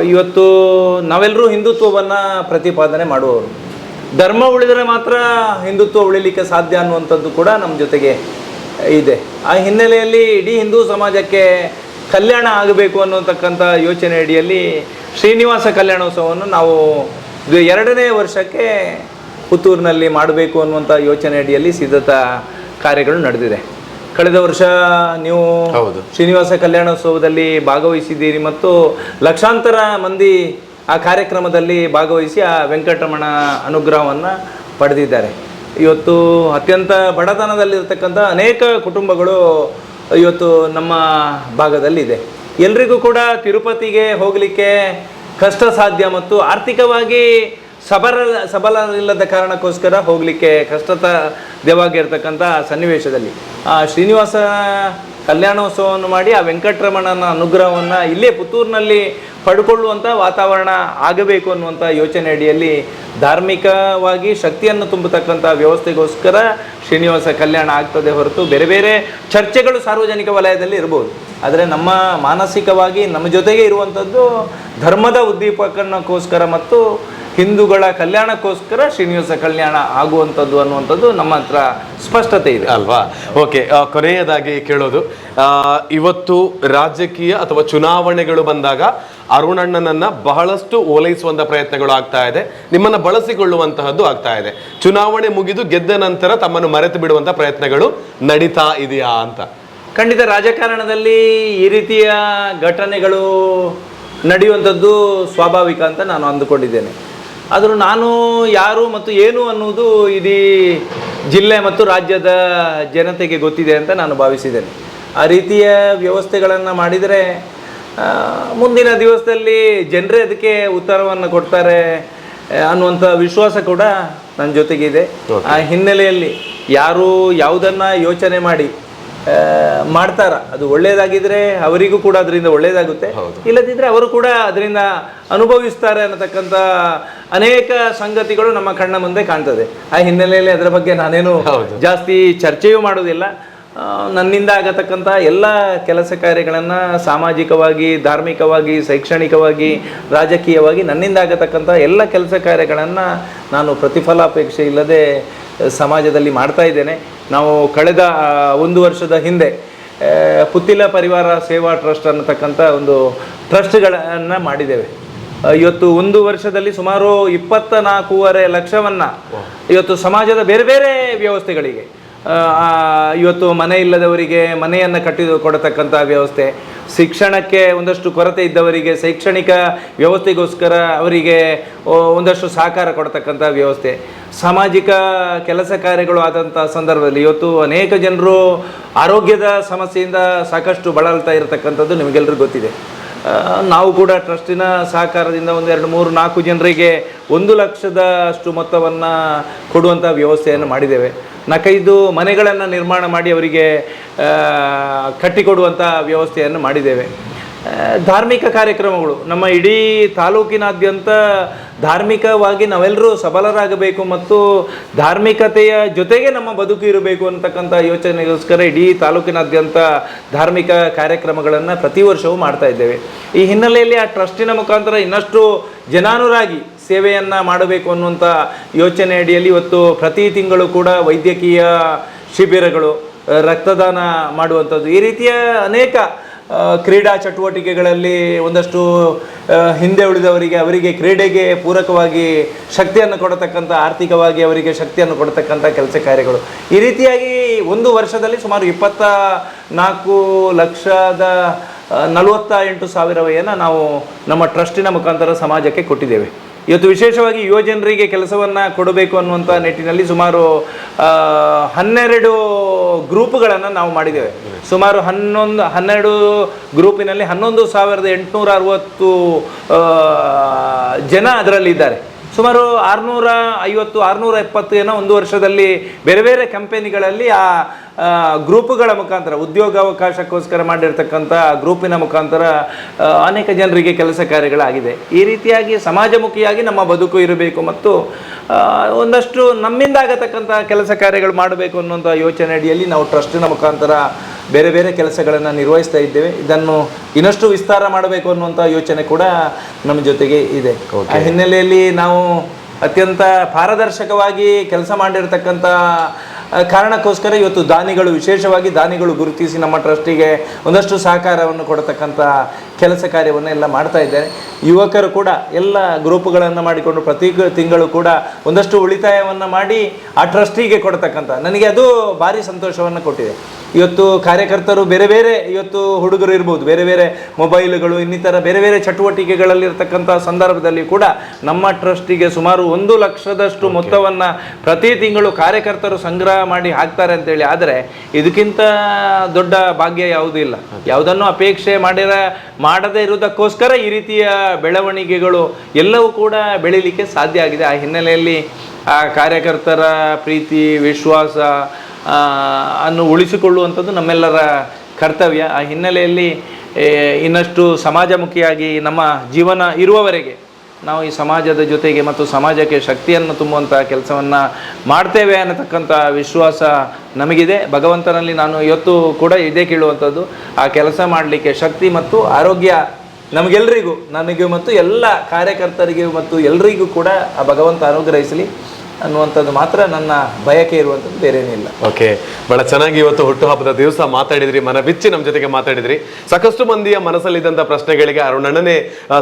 ಇವತ್ತು ನಾವೆಲ್ಲರೂ ಹಿಂದುತ್ವವನ್ನು ಪ್ರತಿಪಾದನೆ ಮಾಡುವವರು. ಧರ್ಮ ಉಳಿದರೆ ಮಾತ್ರ ಹಿಂದುತ್ವ ಉಳಿಲಿಕ್ಕೆ ಸಾಧ್ಯ ಅನ್ನುವಂಥದ್ದು ಕೂಡ ನಮ್ಮ ಜೊತೆಗೆ ಇದೆ ಆ ಹಿನ್ನೆಲೆಯಲ್ಲಿ ಇಡೀ ಹಿಂದೂ ಸಮಾಜಕ್ಕೆ ಕಲ್ಯಾಣ ಆಗಬೇಕು ಅನ್ನೋತಕ್ಕಂಥ ಯೋಚನೆ ಅಡಿಯಲ್ಲಿ ಶ್ರೀನಿವಾಸ ಕಲ್ಯಾಣೋತ್ಸವವನ್ನು ನಾವು ಎರಡನೇ ವರ್ಷಕ್ಕೆ ಪುತ್ತೂರಿನಲ್ಲಿ ಮಾಡಬೇಕು ಅನ್ನುವಂಥ ಯೋಚನೆ ಅಡಿಯಲ್ಲಿ ಸಿದ್ಧತಾ ಕಾರ್ಯಗಳು ನಡೆದಿದೆ ಕಳೆದ ವರ್ಷ ನೀವು ಹೌದು. ಶ್ರೀನಿವಾಸ ಕಲ್ಯಾಣೋತ್ಸವದಲ್ಲಿ ಭಾಗವಹಿಸಿದ್ದೀರಿ ಮತ್ತು ಲಕ್ಷಾಂತರ ಮಂದಿ ಆ ಕಾರ್ಯಕ್ರಮದಲ್ಲಿ ಭಾಗವಹಿಸಿ ಆ ವೆಂಕಟರಮಣ ಅನುಗ್ರಹವನ್ನು ಪಡೆದಿದ್ದಾರೆ. ಇವತ್ತು ಅತ್ಯಂತ ಬಡತನದಲ್ಲಿರ್ತಕ್ಕಂಥ ಅನೇಕ ಕುಟುಂಬಗಳು ಇವತ್ತು ನಮ್ಮ ಭಾಗದಲ್ಲಿದೆ. ಎಲ್ರಿಗೂ ಕೂಡ ತಿರುಪತಿಗೆ ಹೋಗಲಿಕ್ಕೆ ಕಷ್ಟ ಸಾಧ್ಯ ಮತ್ತು ಆರ್ಥಿಕವಾಗಿ ಸಬಲ ಸಬಲರಿಲ್ಲದ ಕಾರಣಕ್ಕೋಸ್ಕರ ಹೋಗಲಿಕ್ಕೆ ಕಷ್ಟಸಾಧ್ಯವಾಗಿರ್ತಕ್ಕಂಥ ಸನ್ನಿವೇಶದಲ್ಲಿ. ಶ್ರೀನಿವಾಸ ಕಲ್ಯಾಣೋತ್ಸವವನ್ನು ಮಾಡಿ ಆ ವೆಂಕಟರಮಣನ ಅನುಗ್ರಹವನ್ನು ಇಲ್ಲೇ ಪುತ್ತೂರಿನಲ್ಲಿ ಪಡ್ಕೊಳ್ಳುವಂಥ ವಾತಾವರಣ ಆಗಬೇಕು ಅನ್ನುವಂಥ ಯೋಚನೆ ಅಡಿಯಲ್ಲಿ ಧಾರ್ಮಿಕವಾಗಿ ಶಕ್ತಿಯನ್ನು ತುಂಬತಕ್ಕಂಥ ವ್ಯವಸ್ಥೆಗೋಸ್ಕರ ಶ್ರೀನಿವಾಸ ಕಲ್ಯಾಣ ಆಗ್ತದೆ ಹೊರತು ಬೇರೆ ಬೇರೆ ಚರ್ಚೆಗಳು ಸಾರ್ವಜನಿಕ ವಲಯದಲ್ಲಿ ಇರ್ಬೋದು. ಆದರೆ ನಮ್ಮ ಮಾನಸಿಕವಾಗಿ ನಮ್ಮ ಜೊತೆಗೆ ಇರುವಂಥದ್ದು ಧರ್ಮದ ಉದ್ದೀಪಕರಣಕ್ಕೋಸ್ಕರ ಮತ್ತು ಹಿಂದೂಗಳ ಕಲ್ಯಾಣಕ್ಕೋಸ್ಕರ ಶ್ರೀನಿವಾಸ ಕಲ್ಯಾಣ ಆಗುವಂಥದ್ದು ಅನ್ನುವಂಥದ್ದು ನಮ್ಮ ಹತ್ರ ಸ್ಪಷ್ಟತೆ ಇದೆ. ಅಲ್ವಾ? ಓಕೆ ಕೊನೆಯದಾಗಿ ಕೇಳೋದು. ಇವತ್ತು ರಾಜಕೀಯ ಅಥವಾ ಚುನಾವಣೆಗಳು ಬಂದಾಗ ಅರುಣಣ್ಣನನ್ನ ಬಹಳಷ್ಟು ಓಲೈಸುವಂತ ಪ್ರಯತ್ನಗಳು ಆಗ್ತಾ ಇದೆ. ನಿಮ್ಮನ್ನ ಬಳಸಿಕೊಳ್ಳುವಂತಹದ್ದು ಆಗ್ತಾ ಇದೆ. ಚುನಾವಣೆ ಮುಗಿದು ಗೆದ್ದ ನಂತರ ತಮ್ಮನ್ನು ಮರೆತು ಬಿಡುವಂತ ಪ್ರಯತ್ನಗಳು ನಡೀತಾ ಇದೆಯಾ ಅಂತ? ಖಂಡಿತ ರಾಜಕಾರಣದಲ್ಲಿ ಈ ರೀತಿಯ ಘಟನೆಗಳು ನಡೆಯುವಂಥದ್ದು ಸ್ವಾಭಾವಿಕ ಅಂತ ನಾನು ಅಂದುಕೊಂಡಿದ್ದೇನೆ. ಆದರೂ ನಾನು ಯಾರು ಮತ್ತು ಏನು ಅನ್ನುವುದು ಇಡೀ ಜಿಲ್ಲೆ ಮತ್ತು ರಾಜ್ಯದ ಜನತೆಗೆ ಗೊತ್ತಿದೆ ಅಂತ ನಾನು ಭಾವಿಸಿದ್ದೇನೆ. ಆ ರೀತಿಯ ವ್ಯವಸ್ಥೆಗಳನ್ನು ಮಾಡಿದರೆ ಮುಂದಿನ ದಿವಸದಲ್ಲಿ ಜನರೇ ಅದಕ್ಕೆ ಉತ್ತರವನ್ನು ಕೊಡ್ತಾರೆ ಅನ್ನುವಂಥ ವಿಶ್ವಾಸ ಕೂಡ ನನ್ನ ಜೊತೆಗಿದೆ. ಆ ಹಿನ್ನೆಲೆಯಲ್ಲಿ ಯಾರು ಯಾವುದನ್ನು ಯೋಚನೆ ಮಾಡಿ ಮಾಡ್ತಾರ. ಅದು ಒಳ್ಳೇದಾಗಿದ್ರೆ ಅವರಿಗೂ ಕೂಡ ಅದರಿಂದ ಒಳ್ಳೇದಾಗುತ್ತೆ. ಇಲ್ಲದಿದ್ರೆ ಅವರು ಕೂಡ ಅದರಿಂದ ಅನುಭವಿಸ್ತಾರೆ ಅನ್ನತಕ್ಕಂಥ ಅನೇಕ ಸಂಗತಿಗಳು ನಮ್ಮ ಕಣ್ಣ ಮುಂದೆ ಕಾಣ್ತದೆ. ಆ ಹಿನ್ನೆಲೆಯಲ್ಲಿ ಅದರ ಬಗ್ಗೆ ನಾನೇನು ಜಾಸ್ತಿ ಚರ್ಚೆಯೂ ಮಾಡೋದಿಲ್ಲ ನನ್ನಿಂದ ಆಗತಕ್ಕಂಥ ಎಲ್ಲ ಕೆಲಸ ಕಾರ್ಯಗಳನ್ನು ಸಾಮಾಜಿಕವಾಗಿ ಧಾರ್ಮಿಕವಾಗಿ ಶೈಕ್ಷಣಿಕವಾಗಿ ರಾಜಕೀಯವಾಗಿ ನನ್ನಿಂದ ಆಗತಕ್ಕಂಥ ಎಲ್ಲ ಕೆಲಸ ಕಾರ್ಯಗಳನ್ನು ನಾನು ಪ್ರತಿಫಲಾಪೇಕ್ಷೆ ಇಲ್ಲದೆ ಸಮಾಜದಲ್ಲಿ ಮಾಡ್ತಾ ಇದ್ದೇನೆ. ನಾವು ಕಳೆದ ಒಂದು ವರ್ಷದ ಹಿಂದೆ ಪುತ್ತಿಲ ಪರಿವಾರ ಸೇವಾ ಟ್ರಸ್ಟ್ ಅನ್ನತಕ್ಕಂಥ ಒಂದು ಟ್ರಸ್ಟ್ಗಳನ್ನು ಮಾಡಿದ್ದೇವೆ. ಇವತ್ತು ಒಂದು ವರ್ಷದಲ್ಲಿ ಸುಮಾರು ಇಪ್ಪತ್ತ ನಾಲ್ಕೂವರೆ ಲಕ್ಷವನ್ನು ಇವತ್ತು ಸಮಾಜದ ಬೇರೆ ಬೇರೆ ವ್ಯವಸ್ಥೆಗಳಿಗೆ ಇವತ್ತು ಮನೆ ಇಲ್ಲದವರಿಗೆ ಮನೆಯನ್ನು ಕಟ್ಟಿ ಕೊಡತಕ್ಕಂಥ ವ್ಯವಸ್ಥೆ. ಶಿಕ್ಷಣಕ್ಕೆ ಒಂದಷ್ಟು ಕೊರತೆ ಇದ್ದವರಿಗೆ, ಶೈಕ್ಷಣಿಕ ವ್ಯವಸ್ಥೆಗೋಸ್ಕರ ಅವರಿಗೆ ಒಂದಷ್ಟು ಸಹಕಾರ ಕೊಡತಕ್ಕಂಥ ವ್ಯವಸ್ಥೆ. ಸಾಮಾಜಿಕ ಕೆಲಸ ಕಾರ್ಯಗಳು ಆದಂಥ ಸಂದರ್ಭದಲ್ಲಿ ಇವತ್ತು ಅನೇಕ ಜನರು ಆರೋಗ್ಯದ ಸಮಸ್ಯೆಯಿಂದ ಸಾಕಷ್ಟು ಬಳಲ್ತಾ ಇರತಕ್ಕಂಥದ್ದು ನಿಮಗೆಲ್ಲರಿಗೂ ಗೊತ್ತಿದೆ. ನಾವು ಕೂಡ ಟ್ರಸ್ಟಿನ ಸಹಕಾರದಿಂದ ಒಂದು ಎರಡು ಮೂರು ನಾಲ್ಕು ಜನರಿಗೆ ಒಂದು ಲಕ್ಷದಷ್ಟು ಮೊತ್ತವನ್ನು ಕೊಡುವಂಥ ವ್ಯವಸ್ಥೆಯನ್ನು ಮಾಡಿದ್ದೇವೆ. ನಾಲ್ಕೈದು ಮನೆಗಳನ್ನು ನಿರ್ಮಾಣ ಮಾಡಿ ಅವರಿಗೆ ಕಟ್ಟಿಕೊಡುವಂಥ ವ್ಯವಸ್ಥೆಯನ್ನು ಮಾಡಿದ್ದೇವೆ. ಧಾರ್ಮಿಕ ಕಾರ್ಯಕ್ರಮಗಳು ನಮ್ಮ ಇಡೀ ತಾಲೂಕಿನಾದ್ಯಂತ ಧಾರ್ಮಿಕವಾಗಿ ನಾವೆಲ್ಲರೂ ಸಬಲರಾಗಬೇಕು ಮತ್ತು ಧಾರ್ಮಿಕತೆಯ ಜೊತೆಗೆ ನಮ್ಮ ಬದುಕು ಇರಬೇಕು ಅಂತಕ್ಕಂಥ ಯೋಚನೆಗೋಸ್ಕರ ಇಡೀ ತಾಲೂಕಿನಾದ್ಯಂತ ಧಾರ್ಮಿಕ ಕಾರ್ಯಕ್ರಮಗಳನ್ನು ಪ್ರತಿ ವರ್ಷವೂ ಮಾಡ್ತಾ ಇದ್ದೇವೆ. ಈ ಹಿನ್ನೆಲೆಯಲ್ಲಿ ಆ ಟ್ರಸ್ಟಿನ ಮುಖಾಂತರ ಇನ್ನಷ್ಟು ಜನಾನುರಾಗಿ ಸೇವೆಯನ್ನು ಮಾಡಬೇಕು ಅನ್ನುವಂಥ ಯೋಚನೆ ಅಡಿಯಲ್ಲಿ ಇವತ್ತು ಪ್ರತಿ ತಿಂಗಳು ಕೂಡ ವೈದ್ಯಕೀಯ ಶಿಬಿರಗಳು, ರಕ್ತದಾನ ಮಾಡುವಂಥದ್ದು. ಈ ರೀತಿಯ ಅನೇಕ ಕ್ರೀಡಾ ಚಟುವಟಿಕೆಗಳಲ್ಲಿ ಒಂದಷ್ಟು ಹಿಂದೆ ಉಳಿದವರಿಗೆ, ಅವರಿಗೆ ಕ್ರೀಡೆಗೆ ಪೂರಕವಾಗಿ ಶಕ್ತಿಯನ್ನು ಕೊಡತಕ್ಕಂಥ, ಆರ್ಥಿಕವಾಗಿ ಅವರಿಗೆ ಶಕ್ತಿಯನ್ನು ಕೊಡತಕ್ಕಂಥ ಕೆಲಸ ಕಾರ್ಯಗಳು. ಈ ರೀತಿಯಾಗಿ ಒಂದು ವರ್ಷದಲ್ಲಿ ಸುಮಾರು ಇಪ್ಪತ್ತ ನಾಲ್ಕು ಲಕ್ಷದ ನಲವತ್ತ ಎಂಟು ಸಾವಿರವನ್ನು ನಾವು ನಮ್ಮ ಟ್ರಸ್ಟಿನ ಮುಖಾಂತರ ಸಮಾಜಕ್ಕೆ ಕೊಟ್ಟಿದ್ದೇವೆ. ಇವತ್ತು ವಿಶೇಷವಾಗಿ ಯುವ ಜನರಿಗೆ ಕೆಲಸವನ್ನು ಕೊಡಬೇಕು ಅನ್ನುವಂಥ ನಿಟ್ಟಿನಲ್ಲಿ ಸುಮಾರು ಹನ್ನೆರಡು ಗ್ರೂಪ್ಗಳನ್ನು ನಾವು ಮಾಡಿದ್ದೇವೆ. ಸುಮಾರು ಹನ್ನೊಂದು ಹನ್ನೆರಡು ಗ್ರೂಪಿನಲ್ಲಿ ಹನ್ನೊಂದು ಸಾವಿರದ ಎಂಟುನೂರ ಅರವತ್ತು ಜನ ಅದರಲ್ಲಿದ್ದಾರೆ ಸುಮಾರು ಆರುನೂರ ಐವತ್ತು ಆರುನೂರ ಎಪ್ಪತ್ತು ಏನೋ ಒಂದು ವರ್ಷದಲ್ಲಿ ಬೇರೆ ಬೇರೆ ಕಂಪೆನಿಗಳಲ್ಲಿ ಆ, ಗ್ರೂಪುಗಳ ಮುಖಾಂತರ ಉದ್ಯೋಗಾವಕಾಶಕ್ಕೋಸ್ಕರ ಮಾಡಿರ್ತಕ್ಕಂಥ ಗ್ರೂಪಿನ ಮುಖಾಂತರ ಅನೇಕ ಜನರಿಗೆ ಕೆಲಸ ಕಾರ್ಯಗಳಾಗಿದೆ. ಈ ರೀತಿಯಾಗಿ ಸಮಾಜಮುಖಿಯಾಗಿ ನಮ್ಮ ಬದುಕು ಇರಬೇಕು ಮತ್ತು ಒಂದಷ್ಟು ನಮ್ಮಿಂದ ಆಗತಕ್ಕಂಥ ಕೆಲಸ ಕಾರ್ಯಗಳು ಮಾಡಬೇಕು ಅನ್ನುವಂಥ ಯೋಚನೆ ಅಡಿಯಲ್ಲಿ ನಾವು ಟ್ರಸ್ಟಿನ ಮುಖಾಂತರ ಬೇರೆ ಬೇರೆ ಕೆಲಸಗಳನ್ನು ನಿರ್ವಹಿಸ್ತಾ ಇದ್ದೇವೆ. ಇದನ್ನು ಇನ್ನಷ್ಟು ವಿಸ್ತಾರ ಮಾಡಬೇಕು ಅನ್ನುವಂಥ ಯೋಚನೆ ಕೂಡ ನಮ್ಮ ಜೊತೆಗೆ ಇದೆ. ಆ ಹಿನ್ನೆಲೆಯಲ್ಲಿ ನಾವು ಅತ್ಯಂತ ಪಾರದರ್ಶಕವಾಗಿ ಕೆಲಸ ಮಾಡಿರ್ತಕ್ಕಂಥ ಕಾರಣಕ್ಕೋಸ್ಕರ ಇವತ್ತು ದಾನಿಗಳು ವಿಶೇಷವಾಗಿ ದಾನಿಗಳು ಗುರುತಿಸಿ ನಮ್ಮ ಟ್ರಸ್ಟಿಗೆ ಒಂದಷ್ಟು ಸಹಕಾರವನ್ನು ಕೊಡತಕ್ಕಂಥ ಕೆಲಸ ಕಾರ್ಯವನ್ನು ಎಲ್ಲ ಮಾಡ್ತಾ ಇದ್ದಾರೆ. ಯುವಕರು ಕೂಡ ಎಲ್ಲ ಗ್ರೂಪ್ಗಳನ್ನು ಮಾಡಿಕೊಂಡು ಪ್ರತಿ ತಿಂಗಳು ಕೂಡ ಒಂದಷ್ಟು ಉಳಿತಾಯವನ್ನು ಮಾಡಿ ಆ ಟ್ರಸ್ಟಿಗೆ ಕೊಡ್ತಕ್ಕಂಥ ನನಗೆ ಅದು ಭಾರಿ ಸಂತೋಷವನ್ನು ಕೊಟ್ಟಿದೆ. ಇವತ್ತು ಕಾರ್ಯಕರ್ತರು ಬೇರೆ ಬೇರೆ ಇವತ್ತು ಹುಡುಗರು ಇರ್ಬೋದು ಬೇರೆ ಬೇರೆ ಮೊಬೈಲ್ಗಳು ಇನ್ನಿತರ ಬೇರೆ ಬೇರೆ ಚಟುವಟಿಕೆಗಳಲ್ಲಿರ್ತಕ್ಕಂಥ ಸಂದರ್ಭದಲ್ಲಿ ಕೂಡ ನಮ್ಮ ಟ್ರಸ್ಟಿಗೆ ಸುಮಾರು ಒಂದು ಲಕ್ಷದಷ್ಟು ಮೊತ್ತವನ್ನು ಪ್ರತಿ ತಿಂಗಳು ಕಾರ್ಯಕರ್ತರು ಸಂಗ್ರಹ ಮಾಡಿ ಹಾಕ್ತಾರೆ ಅಂತೇಳಿ. ಆದರೆ ಇದಕ್ಕಿಂತ ದೊಡ್ಡ ಭಾಗ್ಯ ಯಾವುದೂ ಇಲ್ಲ. ಯಾವುದನ್ನು ಅಪೇಕ್ಷೆ ಮಾಡಿರ ಮಾಡದೇ ಇರುವುದಕ್ಕೋಸ್ಕರ ಈ ರೀತಿಯ ಬೆಳವಣಿಗೆಗಳು ಎಲ್ಲವೂ ಕೂಡ ಬೆಳೀಲಿಕ್ಕೆ ಸಾಧ್ಯ ಆಗಿದೆ. ಆ ಹಿನ್ನೆಲೆಯಲ್ಲಿ, ಆ ಕಾರ್ಯಕರ್ತರ ಪ್ರೀತಿ, ವಿಶ್ವಾಸ ಅನ್ನು ಉಳಿಸಿಕೊಳ್ಳುವಂಥದ್ದು ನಮ್ಮೆಲ್ಲರ ಕರ್ತವ್ಯ. ಆ ಹಿನ್ನೆಲೆಯಲ್ಲಿ ಇನ್ನಷ್ಟು ಸಮಾಜಮುಖಿಯಾಗಿ ನಮ್ಮ ಜೀವನ ಇರುವವರೆಗೆ ನಾವು ಈ ಸಮಾಜದ ಜೊತೆಗೆ ಮತ್ತು ಸಮಾಜಕ್ಕೆ ಶಕ್ತಿಯನ್ನು ತುಂಬುವಂಥ ಕೆಲಸವನ್ನು ಮಾಡ್ತೇವೆ ಅನ್ನತಕ್ಕಂಥ ವಿಶ್ವಾಸ ನಮಗಿದೆ. ಭಗವಂತನಲ್ಲಿ ನಾನು ಇವತ್ತು ಕೂಡ ಇದೇ ಕೇಳುವಂಥದ್ದು. ಆ ಕೆಲಸ ಮಾಡಲಿಕ್ಕೆ ಶಕ್ತಿ ಮತ್ತು ಆರೋಗ್ಯ ನಮಗೆಲ್ಲರಿಗೂ ನನಗೂ ಮತ್ತು ಎಲ್ಲ ಕಾರ್ಯಕರ್ತರಿಗೂ ಮತ್ತು ಎಲ್ಲರಿಗೂ ಕೂಡ ಆ ಭಗವಂತ ಅನುಗ್ರಹಿಸಲಿ. ಅನ್ನುವಂಥದ್ದು ಮಾತ್ರ ನನ್ನ ಬಯಕೆ ಇರುವಂಥದ್ದು ಬೇರೇನಿಲ್ಲ ಓಕೆ ಬಹಳ ಚೆನ್ನಾಗಿ ಇವತ್ತು ಹುಟ್ಟುಹಬ್ಬದ ದಿವಸ ಮಾತಾಡಿದ್ರಿ. ಮನ ಬಿಚ್ಚಿ ನಮ್ಮ ಜೊತೆಗೆ ಮಾತಾಡಿದ್ರಿ. ಸಾಕಷ್ಟು ಮಂದಿಯ ಮನಸ್ಸಲ್ಲಿದ್ದಂಥ ಪ್ರಶ್ನೆಗಳಿಗೆ ಅರುಣಣ್ಣನೇ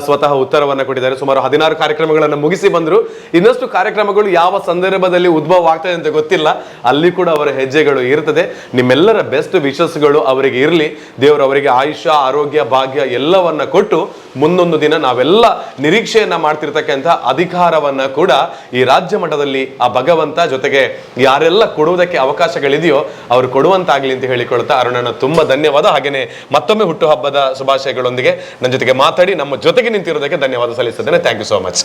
ಸ್ವತಃ ಉತ್ತರವನ್ನು ಕೊಟ್ಟಿದ್ದಾರೆ. ಸುಮಾರು ಹದಿನಾರು ಕಾರ್ಯಕ್ರಮಗಳನ್ನು ಮುಗಿಸಿ ಬಂದರು. ಇನ್ನಷ್ಟು ಕಾರ್ಯಕ್ರಮಗಳು ಯಾವ ಸಂದರ್ಭದಲ್ಲಿ ಉದ್ಭವ ಆಗ್ತದೆ ಅಂತ ಗೊತ್ತಿಲ್ಲ. ಅಲ್ಲಿ ಕೂಡ ಅವರ ಹೆಜ್ಜೆಗಳು ಇರ್ತದೆ. ನಿಮ್ಮೆಲ್ಲರ ಬೆಸ್ಟ್ ವಿಶಸ್ಗಳು ಅವರಿಗೆ ಇರಲಿ. ದೇವರು ಅವರಿಗೆ ಆಯುಷ್ಯ, ಆರೋಗ್ಯ, ಭಾಗ್ಯ ಎಲ್ಲವನ್ನ ಕೊಟ್ಟು ಮುಂದೊಂದು ದಿನ ನಾವೆಲ್ಲ ನಿರೀಕ್ಷೆಯನ್ನ ಮಾಡ್ತಿರ್ತಕ್ಕಂಥ ಅಧಿಕಾರವನ್ನ ಕೂಡ ಈ ರಾಜ್ಯ ಮಟ್ಟದಲ್ಲಿ ಆ ಭಗವಂತ ಜೊತೆಗೆ ಯಾರೆಲ್ಲ ಕೊಡುವುದಕ್ಕೆ ಅವಕಾಶಗಳಿದೆಯೋ ಅವರು ಕೊಡುವಂತಾಗ್ಲಿ ಅಂತ ಹೇಳಿಕೊಳ್ತಾ ಅರುಣನ ತುಂಬಾ ಧನ್ಯವಾದ. ಹಾಗೇನೆ ಮತ್ತೊಮ್ಮೆ ಹುಟ್ಟುಹಬ್ಬದ ಶುಭಾಶಯಗಳೊಂದಿಗೆ ನನ್ನ ಜೊತೆಗೆ ಮಾತಾಡಿ ನಮ್ಮ ಜೊತೆಗೆ ನಿಂತಿರೋದಕ್ಕೆ ಧನ್ಯವಾದ ಸಲ್ಲಿಸುತ್ತೇನೆ. Thank you so much